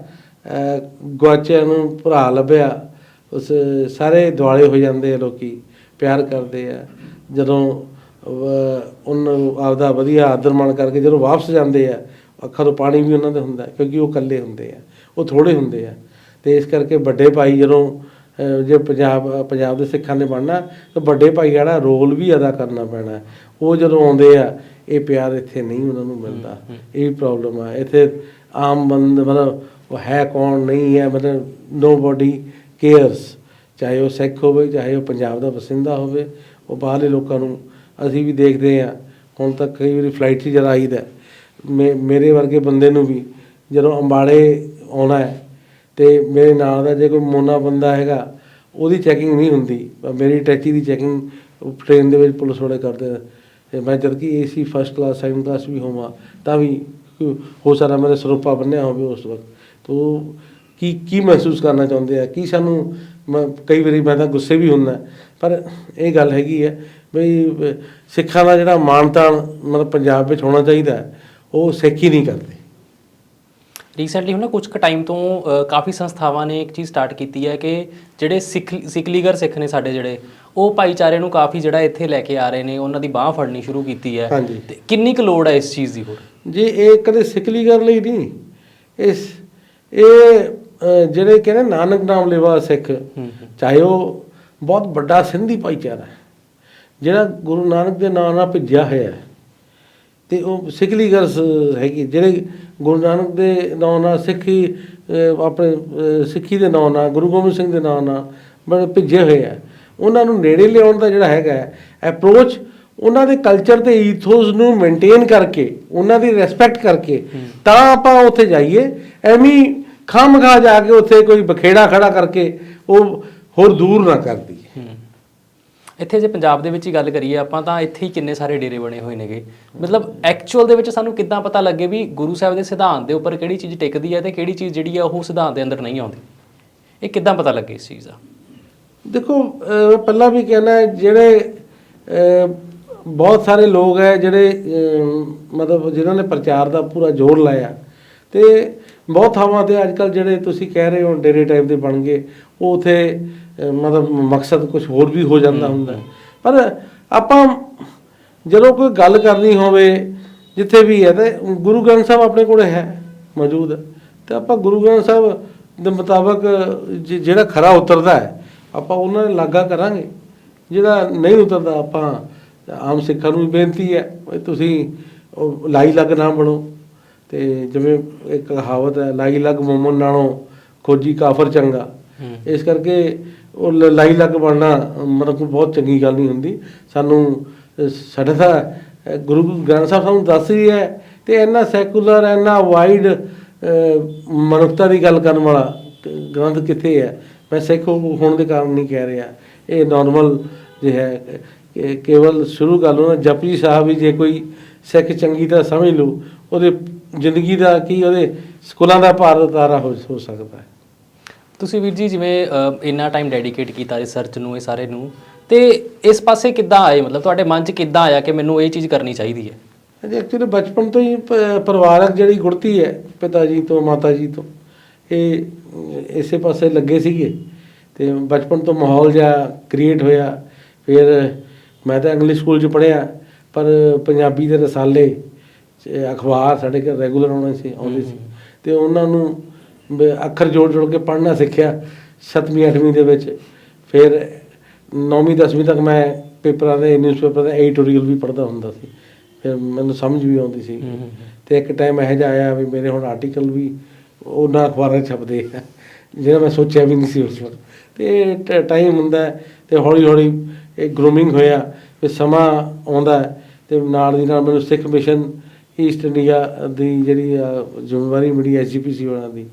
ਗੁਆਚਿਆਂ ਨੂੰ ਭਰਾ ਲੱਭਿਆ, ਉਸ ਸਾਰੇ ਦਿਵਾਲੇ ਹੋ ਜਾਂਦੇ ਆ ਲੋਕੀ, ਪਿਆਰ ਕਰਦੇ ਆ। ਜਦੋਂ ਵ- ਉਹਨਾਂ ਨੂੰ ਆਪਦਾ ਵਧੀਆ ਆਦਰ ਮਾਣ ਕਰਕੇ ਜਦੋਂ ਵਾਪਸ ਜਾਂਦੇ ਆ, ਅੱਖਾਂ ਤੋਂ ਪਾਣੀ ਵੀ ਉਹਨਾਂ ਦੇ ਹੁੰਦਾ, ਕਿਉਂਕਿ ਉਹ ਇਕੱਲੇ ਹੁੰਦੇ ਆ, ਉਹ ਥੋੜੇ ਹੁੰਦੇ ਆ। ਤੇ ਇਸ ਕਰਕੇ ਵੱਡੇ ਭਾਈ ਜਦੋਂ ਜੇ ਪੰਜਾਬ ਪੰਜਾਬ ਦੇ ਸਿੱਖਾਂ ਨੇ ਬਣਨਾ ਤਾਂ ਵੱਡੇ ਭਾਈ ਜਿਹੜਾ ਰੋਲ ਵੀ ਅਦਾ ਕਰਨਾ ਪੈਣਾ। ਉਹ ਜਦੋਂ ਆਉਂਦੇ ਆ ਇਹ ਪਿਆਰ ਇੱਥੇ ਨਹੀਂ ਉਹਨਾਂ ਨੂੰ ਮਿਲਦਾ। ਇਹ ਪ੍ਰੋਬਲਮ ਆ। ਇੱਥੇ ਆਮ ਬੰਦ ਮਤਲਬ ਉਹ ਹੈ ਕੌਣ ਨਹੀਂ ਹੈ ਮਤਲਬ ਨੋਬਡੀ ਕੇਅਰਸ ਚਾਹੇ ਉਹ ਸਿੱਖ ਹੋਵੇ ਚਾਹੇ ਉਹ ਪੰਜਾਬ ਦਾ ਵਸਿੰਦਾ ਹੋਵੇ ਉਹ ਬਾਹਰਲੇ ਲੋਕਾਂ ਨੂੰ ਅਸੀਂ ਵੀ ਦੇਖਦੇ ਆ। ਹੁਣ ਤੱਕ ਕਈ ਵਾਰੀ ਫਲਾਈਟ 'ਚ ਜਦ ਆਈਦਾ। ਮੇਰੇ ਵਰਗੇ ਬੰਦੇ ਨੂੰ ਵੀ ਜਦੋਂ ਅੰਬਾਲੇ ਆਉਣਾ ਹੈ ਤੇ ਮੇਰੇ ਨਾਲ ਦਾ ਜੇ ਕੋਈ ਮੋਨਾ ਬੰਦਾ ਹੈਗਾ, ਉਹਦੀ ਚੈਕਿੰਗ ਨਹੀਂ ਹੁੰਦੀ। ਮੇਰੀ ਟੈਚੀ ਦੀ ਚੈਕਿੰਗ ਟ੍ਰੇਨ ਦੇ ਵਿੱਚ ਪੁਲਿਸ ਵਾਲੇ ਕਰਦੇ ਆ। ਤੇ ਮੈਂ ਜਦ ਕਿ AC first class second class ਵੀ ਹੋਵਾਂ, ਤਾਂ ਵੀ ਹੋ ਸਕਦਾ ਮੇਰੇ ਸਰੋਪਾ ਬੰਨਿਆ ਹੋਵੇ ਉਸ ਵਕਤ। ਤੋ ਕੀ ਕੀ ਮਹਿਸੂਸ ਕਰਨਾ ਚਾਹੁੰਦੇ ਆ? ਕੀ ਸਾਨੂੰ ਮੈਂ, ਕਈ ਵਾਰੀ ਮੈਂ ਤਾਂ ਗੁੱਸੇ ਵੀ ਹੁੰਦਾ। ਪਰ ਇਹ ਗੱਲ ਹੈਗੀ ਹੈ ਬਈ ਸਿੱਖਾਂ ਦਾ ਜਿਹੜਾ ਮਾਣ ਤਾਣ ਮਤਲਬ ਪੰਜਾਬ ਵਿੱਚ ਹੋਣਾ ਚਾਹੀਦਾ, ਉਹ ਸਿੱਖ ਹੀ ਨਹੀਂ ਕਰਦੇ। ਰੀਸੈਂਟਲੀ ਹੁਣ ਨਾ ਕੁਝ ਕੁ ਟਾਈਮ ਤੋਂ ਅ, ਕਾਫੀ ਸੰਸਥਾਵਾਂ ਨੇ ਇੱਕ ਚੀਜ਼ ਸਟਾਰਟ ਕੀਤੀ ਹੈ ਕਿ ਜਿਹੜੇ ਸਿੱਖ ਸਿੱਖ ਲੀਗਰ ਸਿੱਖ ਨੇ ਸਾਡੇ ਜਿਹੜੇ ਉਹ ਭਾਈਚਾਰੇ ਨੂੰ ਕਾਫੀ ਜਿਹੜਾ ਇੱਥੇ ਲੈ ਕੇ ਆ ਰਹੇ ਨੇ ਉਹਨਾਂ ਦੀ ਬਾਹ ਫੜਨੀ ਸ਼ੁਰੂ ਕੀਤੀ ਹੈ। ਹਾਂਜੀ। ਤੇ ਕਿੰਨੀ ਕੁ ਲੋੜ ਹੈ ਇਸ ਚੀਜ਼ ਦੀ ਹੋਰ? ਜੀ ਇਹ ਕਦੇ ਸਿਕਲੀ ਕਰ ਲਈ ਨਹੀਂ। ਇਸ ਇਹ ਅਹ, ਜਿਹੜੇ ਕਹਿੰਦੇ ਨਾਨਕ ਨਾਮ ਲੈਵਾ ਸਿੱਖ ਚਾਹੇ ਉਹ ਬਹੁਤ ਵੱਡਾ ਸਿੰਧੀ ਭਾਈਚਾਰਾ ਹੈ ਜਿਹੜਾ ਗੁਰੂ ਨਾਨਕ ਦੇ ਨਾਮ ਨਾਲ ਭਿੱਜਿਆ ਹੋਇਆ ਹੈ। ਤੇ ਉਹ ਸਿੱਖਲੀ ਗਰਸ ਹੈਗੀ ਜਿਹੜੇ ਗੁਰੂ ਨਾਨਕ ਦੇ ਨਾਂ ਨਾਲ ਸਿੱਖੀ ਆਪਣੇ ਸਿੱਖੀ ਦੇ ਨਾਂ ਨਾਲ, ਗੁਰੂ ਗੋਬਿੰਦ ਸਿੰਘ ਦੇ ਨਾਂ ਨਾਲ ਬੜੇ ਭਿੱਜੇ ਹੋਏ ਆ। ਉਹਨਾਂ ਨੂੰ ਨੇੜੇ ਲਿਆਉਣ ਦਾ ਜਿਹੜਾ ਹੈਗਾ ਅਪਰੋਚ ਉਹਨਾਂ ਦੇ ਕਲਚਰ ਤੇ ਈਥੋਸ ਨੂੰ ਮੇਨਟੇਨ ਕਰਕੇ, ਉਹਨਾਂ ਦੀ ਰਿਸਪੈਕਟ ਕਰਕੇ, ਤਾਂ ਆਪਾਂ ਉੱਥੇ ਜਾਈਏ। ਐਵੇਂ ਖਾਮਖਾ ਜਾ ਕੇ ਉੱਥੇ ਕੋਈ ਬਖੇੜਾ ਖੜਾ ਕਰਕੇ ਉਹ ਹੋਰ ਦੂਰ ਨਾ ਕਰਦੀ ਇੱਥੇ ਜੇ ਪੰਜਾਬ ਦੇ ਵਿੱਚ ਹੀ ਗੱਲ ਕਰੀਏ ਆਪਾਂ ਤਾਂ ਇੱਥੇ ਹੀ ਕਿੰਨੇ ਸਾਰੇ ਡੇਰੇ ਬਣੇ ਹੋਏ ਨੇਗੇ। ਮਤਲਬ ਐਕਚੁਅਲ ਦੇ ਵਿੱਚ ਸਾਨੂੰ ਕਿੱਦਾਂ ਪਤਾ ਲੱਗੇ ਵੀ ਗੁਰੂ ਸਾਹਿਬ ਦੇ ਸਿਧਾਂਤ ਦੇ ਉੱਪਰ ਕਿਹੜੀ ਚੀਜ਼ ਟਿਕਦੀ ਹੈ ਤੇ ਕਿਹੜੀ ਚੀਜ਼ ਜਿਹੜੀ ਆ ਉਹ ਸਿਧਾਂਤ ਦੇ ਅੰਦਰ ਨਹੀਂ ਆਉਂਦੀ? ਇਹ ਕਿੱਦਾਂ ਪਤਾ ਲੱਗੇ ਇਸ ਚੀਜ਼ ਦਾ? ਦੇਖੋ ਪਹਿਲਾਂ ਵੀ ਕਹਿਣਾ ਜਿਹੜੇ ਬਹੁਤ ਸਾਰੇ ਲੋਕ ਹੈ ਜਿਹੜੇ ਮਤਲਬ ਜਿਨ੍ਹਾਂ ਨੇ ਪ੍ਰਚਾਰ ਦਾ ਪੂਰਾ ਜ਼ੋਰ ਲਾਇਆ ਤੇ ਬਹੁਤ ਥਾਵਾਂ ਤੇ ਅੱਜਕੱਲ ਜਿਹੜੇ ਤੁਸੀਂ ਕਹਿ ਰਹੇ ਹੋ ਡੇਰੇ ਟਾਈਪ ਦੇ ਬਣ ਗਏ, ਉਹ ਉਥੇ ਮਤਲਬ ਮਕਸਦ ਕੁਝ ਹੋਰ ਵੀ ਹੋ ਜਾਂਦਾ ਹੁੰਦਾ। ਪਰ ਆਪਾਂ ਜਦੋਂ ਕੋਈ ਗੱਲ ਕਰਨੀ ਹੋਵੇ ਜਿੱਥੇ ਵੀ ਹੈ ਤੇ ਗੁਰੂ ਗ੍ਰੰਥ ਸਾਹਿਬ ਆਪਣੇ ਕੋਲੇ ਹੈ ਮੌਜੂਦ। ਹੈ ਤੇ ਆਪਾਂ ਗੁਰੂ ਗ੍ਰੰਥ ਸਾਹਿਬ ਦੇ ਮੁਤਾਬਕ ਜਿਹੜਾ ਖਰਾ ਉਤਰਦਾ ਹੈ ਆਪਾਂ ਉਹਨਾਂ ਨੇ ਲਾਗਾ ਕਰਾਂਗੇ। ਜਿਹੜਾ ਨਹੀਂ ਉਤਰਦਾ ਆਪਾਂ ਆਮ ਸਿੱਖਾਂ ਨੂੰ ਬੇਨਤੀ ਹੈ ਤੁਸੀਂ ਲਾਈ ਲੱਗ ਨਾ ਬਣੋ। ਤੇ ਜਿਵੇਂ ਇੱਕ ਕਹਾਵਤ ਹੈ ਲਾਈ ਲੱਗ ਮੂਮਨ ਨਾਲੋਂ ਖੋਜੀ ਕਾਫਰ ਚੰਗਾ। ਇਸ ਕਰਕੇ ਉਹ ਲ- ਲਾਈ ਲੱਗ ਬਣਨਾ ਮਤਲਬ ਕੋਈ ਬਹੁਤ ਚੰਗੀ ਗੱਲ ਨਹੀਂ ਹੁੰਦੀ। ਸਾਨੂੰ ਅਹ, ਸਾਡੇ ਤਾਂ ਗੁਰੂ ਗ੍ਰੰਥ ਸਾਹਿਬ ਸਾਨੂੰ ਦੱਸ ਰਹੀ ਹੈ ਤੇ ਇੰਨਾ ਸੈਕੂਲਰ ਇੰਨਾ ਵਾਈਡ ਮਨੁੱਖਤਾ ਦੀ ਗੱਲ ਕਰਨ ਵਾਲਾ ਗ੍ਰੰਥ ਕਿੱਥੇ ਹੈ? ਮੈਂ ਸਿੱਖ ਹੋਣ ਦੇ ਕਾਰਨ ਨਹੀਂ ਕਹਿ ਰਿਹਾ। ਇਹ ਨਾਰਮਲ ਜੇ ਹੈ ਕੇਵਲ ਸ਼ੁਰੂ ਕਰ ਲਓ ਨਾ ਜਪਜੀ ਸਾਹਿਬ ਵੀ ਜੇ ਕੋਈ ਸਿੱਖ ਚੰਗੀ ਤਰ੍ਹਾਂ ਸਮਝ ਲਓ ਉਹਦੇ ਜ਼ਿੰਦਗੀ ਦਾ ਕੀ ਉਹਦੇ ਸਕੂਲਾਂ ਦਾ ਭਾਰ ਉਤਾਰਾ ਹੋ ਹੋ ਸਕਦਾ ਹੈ। ਤੁਸੀਂ ਵੀਰ ਜੀ ਜਿਵੇਂ ਅ, ਇੰਨਾ ਟਾਈਮ ਡੈਡੀਕੇਟ ਕੀਤਾ ਰਿਸਰਚ ਨੂੰ ਇਹ ਸਾਰੇ ਨੂੰ ਤੇ ਇਸ ਪਾਸੇ ਕਿੱਦਾਂ ਆਏ? ਮਤਲਬ ਤੁਹਾਡੇ ਮਨ 'ਚ ਕਿੱਦਾਂ ਆਇਆ ਕਿ ਮੈਨੂੰ ਇਹ ਚੀਜ਼ ਕਰਨੀ ਚਾਹੀਦੀ ਹੈ? ਹਾਂਜੀ ਐਕਚੁਅਲੀ ਬਚਪਨ ਤੋਂ ਹੀ ਪ- ਪਰਿਵਾਰਕ ਜਿਹੜੀ ਗੁੜਤੀ ਹੈ ਪਿਤਾ ਜੀ ਤੋਂ ਮਾਤਾ ਜੀ ਤੋਂ ਇਹ ਅਮ, ਇਸੇ ਪਾਸੇ ਲੱਗੇ ਸੀਗੇ। ਤੇ ਬਚਪਨ ਤੋਂ ਮਾਹੌਲ ਜਿਹਾ ਕ੍ਰੀਏਟ ਹੋਇਆ। ਫਿਰ ਮੈਂ ਤਾਂ ਇੰਗਲਿਸ਼ ਸਕੂਲ 'ਚ ਪੜ੍ਹਿਆ ਪਰ ਪੰਜਾਬੀ ਦੇ ਰਸਾਲੇ ਅਖਬਾਰ ਸਾਡੇ ਘਰ ਰੈਗੂਲਰ ਆਉਂਦੇ ਸੀ ਆਉਂਦੇ ਸੀ। ਤੇ ਉਹਨਾਂ ਨੂੰ ਅੱਖਰ ਜੋੜ ਜੋੜ ਕੇ ਪੜ੍ਹਨਾ ਸਿੱਖਿਆ ਸੱਤਵੀਂ ਅੱਠਵੀਂ ਦੇ ਵਿੱਚ। ਫਿਰ ਨੌਵੀਂ ਦਸਵੀਂ ਤੱਕ ਮੈਂ ਪੇਪਰਾਂ ਦੇ ਨਿਊਜ਼ਪੇਪਰ ਦੇ ਐਡੀਟੋਰੀਅਲ ਵੀ ਪੜ੍ਹਦਾ ਹੁੰਦਾ ਸੀ। ਫਿਰ ਮੈਨੂੰ ਸਮਝ ਵੀ ਆਉਂਦੀ ਸੀ। ਤੇ ਇੱਕ ਟਾਈਮ ਇਹੋ ਜਿਹਾ ਆਇਆ ਵੀ ਮੇਰੇ ਹੁਣ ਆਰਟੀਕਲ ਵੀ ਉਹਨਾਂ ਅਖਬਾਰਾਂ 'ਚ ਛਪਦੇ ਆ ਜਿਹੜਾ ਮੈਂ ਸੋਚਿਆ ਵੀ ਨਹੀਂ ਸੀ ਉਸ ਵਕਤ। ਤੇ ਟਾਈਮ ਹੁੰਦਾ ਤੇ ਹੌਲੀ ਹੌਲੀ ਇਹ ਗਰੂਮਿੰਗ ਹੋਇਆ ਫਿਰ ਸਮਾਂ ਆਉਂਦਾ ਤੇ ਨਾਲ ਦੀ ਨਾਲ ਮੈਨੂੰ ਸਿੱਖ ਮਿਸ਼ਨ ਈਸਟ ਇੰਡੀਆ ਦੀ ਜਿਹੜੀ ਜ਼ਿੰਮੇਵਾਰੀ ਮਿਲੀ ਐਸਜੀਪੀਸੀ ਵਾਲਿਆਂ ਦੀ।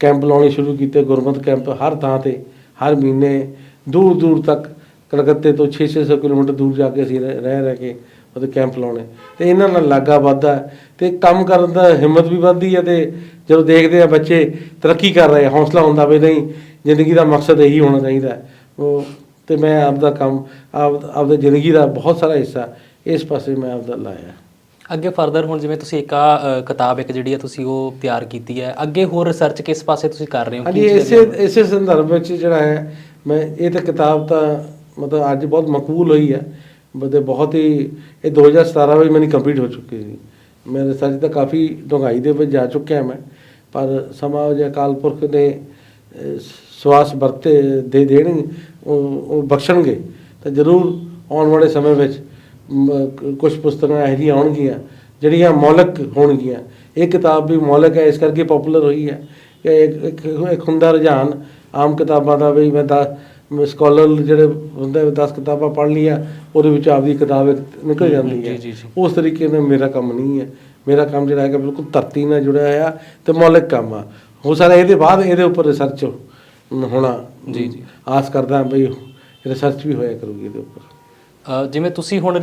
ਕੈਂਪ ਲਾਉਣੇ ਸ਼ੁਰੂ ਕੀਤੇ, ਗੁਰਮਤ ਕੈਂਪ ਹਰ ਥਾਂ ਤੇ, ਹਰ ਮਹੀਨੇ ਦੂਰ ਦੂਰ ਤੱਕ, ਕਲਕੱਤੇ ਤੋਂ 6-600 ਕਿਲੋਮੀਟਰ ਦੂਰ ਜਾ ਕੇ ਅਸੀਂ ਰਹਿ ਰਹਿ ਰਹਿ ਕੇ ਉਹਦੇ ਕੈਂਪ ਲਾਉਣੇ। ਤੇ ਇਹਨਾਂ ਨਾਲ ਲਾਗਾ ਵੱਧਦਾ ਹੈ ਤੇ ਕੰਮ ਕਰਨ ਦਾ ਹਿੰਮਤ ਵੀ ਵੱਧਦੀ ਹੈ ਤੇ ਜਦੋਂ ਦੇਖਦੇ ਆ ਬੱਚੇ ਤਰੱਕੀ ਕਰ ਰਹੇ ਆ, ਹੌਸਲਾ ਹੁੰਦਾ ਵੀ ਨਹੀਂ, ਜ਼ਿੰਦਗੀ ਦਾ ਮਕਸਦ ਇਹੀ ਹੋਣਾ ਚਾਹੀਦਾ ਉਹ ਤੇ ਮੈਂ ਆਪਦਾ ਕੰਮ, ਆਪ, ਆਪਦਾ ਜ਼ਿੰਦਗੀ ਦਾ ਬਹੁਤ ਸਾਰਾ ਹਿੱਸਾ ਇਸ ਪਾਸੇ ਮੈਂ ਆਪਦਾ ਲਾਇਆ। ਅੱਗੇ ਫਰਦਰ ਹੁਣ ਜਿਵੇਂ ਤੁਸੀਂ ਇੱਕ ਆ ਕਿਤਾਬ ਇੱਕ ਜਿਹੜੀ ਆ ਤੁਸੀਂ ਉਹ ਤਿਆਰ ਕੀਤੀ ਹੈ ਅੱਗੇ ਹੋਰ ਰਿਸਰਚ ਕਿਸ ਪਾਸੇ ਤੁਸੀਂ ਕਰ ਰਹੇ ਹੋ ਹਾਂਜੀ ਇਸੇ? ਇਸੇ ਸੰਦਰਭ ਵਿੱਚ ਜਿਹੜਾ ਹੈ ਮੈਂ ਇਹ ਤਾਂ ਕਿਤਾਬ ਤਾਂ ਮਤਲਬ ਅੱਜ ਬਹੁਤ ਮਕਬੂਲ ਹੋਈ ਹੈ ਬਦੇ ਬਹੁਤ ਹੀ ਇਹ 2017 ਵਿੱਚ ਮੇਰੀ ਕੰਪਲੀਟ ਹੋ ਚੁੱਕੀ ਸੀ ਮੈਂ ਰਿਸਰਚ ਤਾਂ ਕਾਫੀ ਡੂੰਘਾਈ ਦੇ ਵਿੱਚ ਜਾ ਚੁੱਕਿਆ ਮੈਂ ਪਰ ਸਮਾਂ ਜੇ ਅਕਾਲ ਪੁਰਖ ਨੇ ਸਵਾਸ ਵਰਤੇ ਦੇ ਦੇਣ ਉਹ ਬਖਸ਼ਣਗੇ ਤਾਂ ਜ਼ਰੂਰ ਆਉਣ ਵਾਲੇ ਸਮੇਂ ਵਿੱਚ ਕੁਝ ਪੁਸਤਕਾਂ ਇਹੋ ਜਿਹੀਆਂ ਆਉਣਗੀਆਂ ਜਿਹੜੀਆਂ ਮੌਲਕ ਹੋਣਗੀਆਂ। ਇਹ ਕਿਤਾਬ ਵੀ ਮੌਲਕ ਹੈ ਇਸ ਕਰਕੇ ਪਪੂਲਰ ਹੋਈ ਹੈ। ਕਿ ਇੱਕ ਇੱਕ ਹੁੰਦਾ ਰੁਝਾਨ ਆਮ ਕਿਤਾਬਾਂ ਦਾ ਵੀ ਮੈਂ ਦਾ ਸਕਾਲਰ ਜਿਹੜੇ ਹੁੰਦੇ 10 ਕਿਤਾਬਾਂ ਪੜ੍ਹ ਲਈਆਂ ਉਹਦੇ ਵਿੱਚ ਆਪਦੀ ਕਿਤਾਬ ਨਿਕਲ ਜਾਂਦੀ ਹੈ। ਉਸ ਤਰੀਕੇ ਨਾਲ ਮੇਰਾ ਕੰਮ ਨਹੀਂ ਹੈ। ਮੇਰਾ ਕੰਮ ਜਿਹੜਾ ਹੈਗਾ ਬਿਲਕੁਲ ਧਰਤੀ ਨਾਲ ਜੁੜਿਆ ਹੋਇਆ ਤੇ ਮੌਲਿਕ ਕੰਮ ਆ। ਹੋ ਸਕਦਾ ਇਹਦੇ ਬਾਅਦ ਇਹਦੇ ਉੱਪਰ ਰਿਸਰਚ ਹੋਣਾ। ਜੀ, ਜੀ। ਆਸ ਕਰਦਾ ਬਈ ਰਿਸਰਚ ਵੀ ਹੋਇਆ ਕਰੂਗੀ ਇਹਦੇ ਉੱਪਰ। ਜਿਵੇਂ ਤੁਸੀਂ ਹੁਣ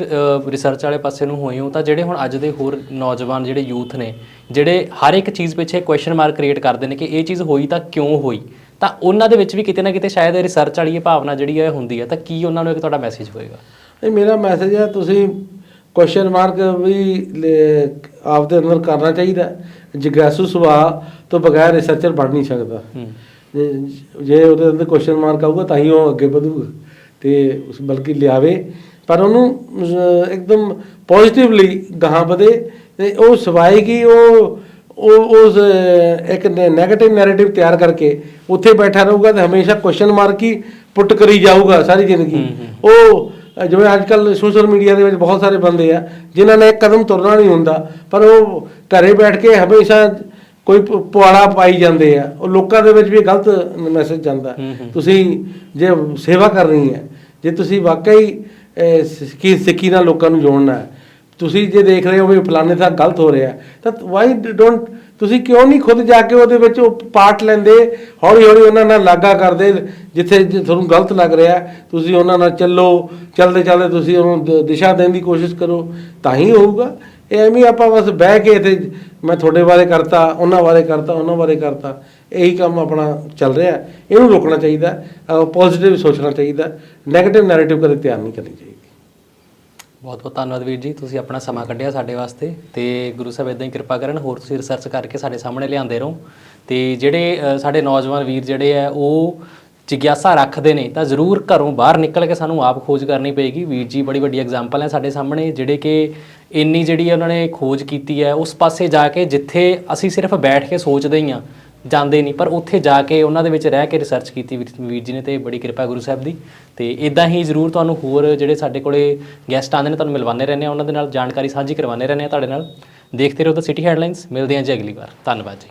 ਰਿਸਰਚ ਵਾਲੇ ਪਾਸੇ ਨੂੰ ਹੋਏ ਹੋ ਤਾਂ ਜਿਹੜੇ ਹੁਣ ਅੱਜ ਦੇ ਹੋਰ ਨੌਜਵਾਨ ਜਿਹੜੇ ਯੂਥ ਨੇ ਜਿਹੜੇ ਹਰ ਇੱਕ ਚੀਜ਼ ਪਿੱਛੇ ਕੁਐਸਚਨ ਮਾਰਕ ਕ੍ਰੀਏਟ ਕਰਦੇ ਨੇ ਕਿ ਇਹ ਚੀਜ਼ ਹੋਈ ਤਾਂ ਕਿਉਂ ਹੋਈ? ਤਾਂ ਉਹਨਾਂ ਦੇ ਵਿੱਚ ਵੀ ਕਿਤੇ ਨਾ ਕਿਤੇ ਸ਼ਾਇਦ ਰਿਸਰਚ ਵਾਲੀ ਇਹ ਭਾਵਨਾ ਜਿਹੜੀ ਹੈ ਹੁੰਦੀ ਹੈ। ਤਾਂ ਕੀ ਉਹਨਾਂ ਨੂੰ ਇੱਕ ਤੁਹਾਡਾ ਮੈਸੇਜ ਹੋਏਗਾ? ਇਹ ਮੇਰਾ ਮੈਸੇਜ ਹੈ ਤੁਸੀਂ ਕੁਐਸਚਨ ਮਾਰਕ ਵੀ ਆਪਦੇ ਅੰਦਰ ਕਰਨਾ ਚਾਹੀਦਾ। ਜਿਗਿਆਸੂ ਸੁਭਾਅ ਤੋਂ ਬਗੈਰ ਰਿਸਰਚਰ ਬਣ ਨਹੀਂ ਸਕਦਾ। ਜੇ ਉਹਦੇ ਅੰਦਰ ਕੁਐਸਚਨ ਮਾਰਕ ਆਊਗਾ ਤਾਂ ਹੀ ਉਹ ਅੱਗੇ ਵਧੂਗਾ ਤੇ ਉਸ ਬਲਕਿ ਲਿਆਵੇ। ਪਰ ਉਹਨੂੰ ਇੱਕਦਮ ਪੋਜ਼ਿਟਿਵਲੀ ਗਾਹਾਂ ਵਧੇ ਤੇ ਉਹ ਸਵਾਈ ਕਿ ਉਹ ਉਹ ਉਸ ਇੱਕ 네ਗੇਟਿਵ ਨੈਰੇਟਿਵ ਤਿਆਰ ਕਰਕੇ ਉੱਥੇ ਬੈਠਾ ਰਹੂਗਾ ਤੇ ਹਮੇਸ਼ਾ ਕੁਐਸਚਨ ਮਾਰਕ ਹੀ ਪੁੱਟ ਕਰੀ ਜਾਊਗਾ ਸਾਰੀ ਜ਼ਿੰਦਗੀ। ਉਹ ਜਿਵੇਂ ਅੱਜ ਕੱਲ ਸੋਸ਼ਲ ਮੀਡੀਆ ਦੇ ਵਿੱਚ ਬਹੁਤ ਸਾਰੇ ਬੰਦੇ ਆ ਜਿਨ੍ਹਾਂ ਨੇ ਇੱਕ ਕਦਮ ਤੁਰਨਾ ਨਹੀਂ ਹੁੰਦਾ ਪਰ ਉਹ ਘਰੇ ਬੈਠ ਕੇ ਹਮੇਸ਼ਾ ਕੋਈ ਪ- ਪੁਆੜਾ ਪਾਈ ਜਾਂਦੇ ਆ। ਉਹ ਲੋਕਾਂ ਦੇ ਵਿੱਚ ਵੀ ਗਲਤ ਮੈਸੇਜ ਜਾਂਦਾ। ਤੁਸੀਂ ਜੇ ਸੇਵਾ ਕਰਨੀ ਹੈ ਜੇ ਤੁਸੀਂ ਵਾਕਈ ਸਿੱਖੀ ਸਿੱਖੀ ਨਾਲ ਲੋਕਾਂ ਨੂੰ ਜੋੜਨਾ ਹੈ। ਤੁਸੀਂ ਜੇ ਦੇਖ ਰਹੇ ਹੋ ਵੀ ਫਲਾਣੇ ਦਾ ਗਲਤ ਹੋ ਰਿਹਾ ਤਾਂ ਵਾਈ ਡੋਂਟ ਤੁਸੀਂ ਕਿਉਂ ਨਹੀਂ ਖੁਦ ਜਾ ਕੇ ਉਹਦੇ ਵਿੱਚ ਉਹ ਪਾਰਟ ਲੈਂਦੇ, ਹੌਲੀ ਹੌਲੀ ਉਹਨਾਂ ਨਾਲ ਲਾਗਾ ਕਰਦੇ, ਜਿੱਥੇ ਜੇ ਤੁਹਾਨੂੰ ਗਲਤ ਲੱਗ ਰਿਹਾ ਤੁਸੀਂ ਉਹਨਾਂ ਨਾਲ ਚੱਲੋ, ਚੱਲਦੇ ਚੱਲਦੇ ਤੁਸੀਂ ਉਹਨੂੰ ਦ- ਦਿਸ਼ਾ ਦੇਣ ਦੀ ਕੋਸ਼ਿਸ਼ ਕਰੋ, ਤਾਂ ਹੀ ਹੋਊਗਾ। ਇਹ ਐਵੇਂ ਆਪਾਂ ਬਸ ਬਹਿ ਕੇ ਇੱਥੇ ਮੈਂ ਤੁਹਾਡੇ ਬਾਰੇ ਕਰਤਾ, ਉਹਨਾਂ ਬਾਰੇ ਕਰਤਾ, ਉਹਨਾਂ ਬਾਰੇ ਕਰਤਾ। ਇਹੀ ਕੰਮ ਆਪਣਾ ਚੱਲ ਰਿਹਾ। ਇਹਨੂੰ ਰੋਕਣਾ ਚਾਹੀਦਾ ਪੋਜ਼ਿਟਿਵ ਸੋਚਣਾ ਚਾਹੀਦਾ। 네ਗੇਟਿਵ ਨੈਰੇਟਿਵ ਕਦੇ ਤਿਆਰ ਨਹੀਂ ਕਰਨੀ ਚਾਹੀਦੀ। ਬਹੁਤ ਬਹੁਤ ਧੰਨਵਾਦ ਵੀਰ ਜੀ, ਤੁਸੀਂ ਆਪਣਾ ਸਮਾਂ ਕੱਢਿਆ ਸਾਡੇ ਵਾਸਤੇ ਤੇ ਗੁਰੂ ਸਾਹਿਬ ਇਦਾਂ ਹੀ ਕਿਰਪਾ ਕਰਨ, ਹੋਰ ਤੁਸੀਂ ਰਿਸਰਚ ਕਰਕੇ ਸਾਡੇ ਸਾਹਮਣੇ ਲਿਆਂਦੇ ਰਹੋ। ਤੇ ਜਿਹੜੇ ਸਾਡੇ ਨੌਜਵਾਨ ਵੀਰ ਜਿਹੜੇ ਆ, ਉਹ ਜਿਗਿਆਸਾ ਰੱਖਦੇ ਨੇ ਤਾਂ ਜ਼ਰੂਰ ਘਰੋਂ ਬਾਹਰ ਨਿਕਲ ਕੇ ਸਾਨੂੰ ਆਪ ਖੋਜ ਕਰਨੀ ਪਏਗੀ। ਵੀਰ ਜੀ ਬੜੀ ਵੱਡੀ ਐਗਜ਼ਾਮਪਲ ਹੈ ਸਾਡੇ ਸਾਹਮਣੇ, ਜਿਹੜੇ ਕਿ ਇੰਨੀ ਜਿਹੜੀ ਉਹਨਾਂ ਨੇ ਖੋਜ ਕੀਤੀ ਹੈ, ਉਸ ਪਾਸੇ ਜਾ ਕੇ ਜਿੱਥੇ ਅਸੀਂ ਸਿਰਫ ਬੈਠ ਕੇ ਸੋਚਦੇ ਹੀ ਆ ਜਾਂਦੇ ਨਹੀਂ, ਪਰ ਉੱਥੇ ਜਾ ਕੇ ਉਹਨਾਂ ਦੇ ਵਿੱਚ ਰਹਿ ਕੇ ਰਿਸਰਚ ਕੀਤੀ ਵੀਰ ਵੀਰ ਜੀ ਨੇ ਤੇ ਬੜੀ ਕਿਰਪਾ ਗੁਰੂ ਸਾਹਿਬ ਦੀ। ਤੇ ਇਦਾਂ ਹੀ ਜ਼ਰੂਰ ਤੁਹਾਨੂੰ ਹੋਰ ਜਿਹੜੇ ਸਾਡੇ ਕੋਲੇ ਗੈਸਟ ਆਉਂਦੇ ਨੇ, ਤੁਹਾਨੂੰ ਮਿਲਵਾਉਂਦੇ ਰਹਿੰਦੇ ਆ ਉਹਨਾਂ ਦੇ ਨਾਲ ਜਾਣਕਾਰੀ ਸਾਂਝੀ ਕਰਵਾਉਂਦੇ ਰਹਿੰਦੇ ਆ ਤੁਹਾਡੇ ਨਾਲ। ਦੇਖਦੇ ਰਹੋ ਤਾਂ ਸਿਟੀ ਹੈਡਲਾਈਨਸ ਮਿਲਦੇ ਹਾਂ ਜੀ ਅਗਲੀ ਵਾਰ। ਧੰਨਵਾਦ ਜੀ।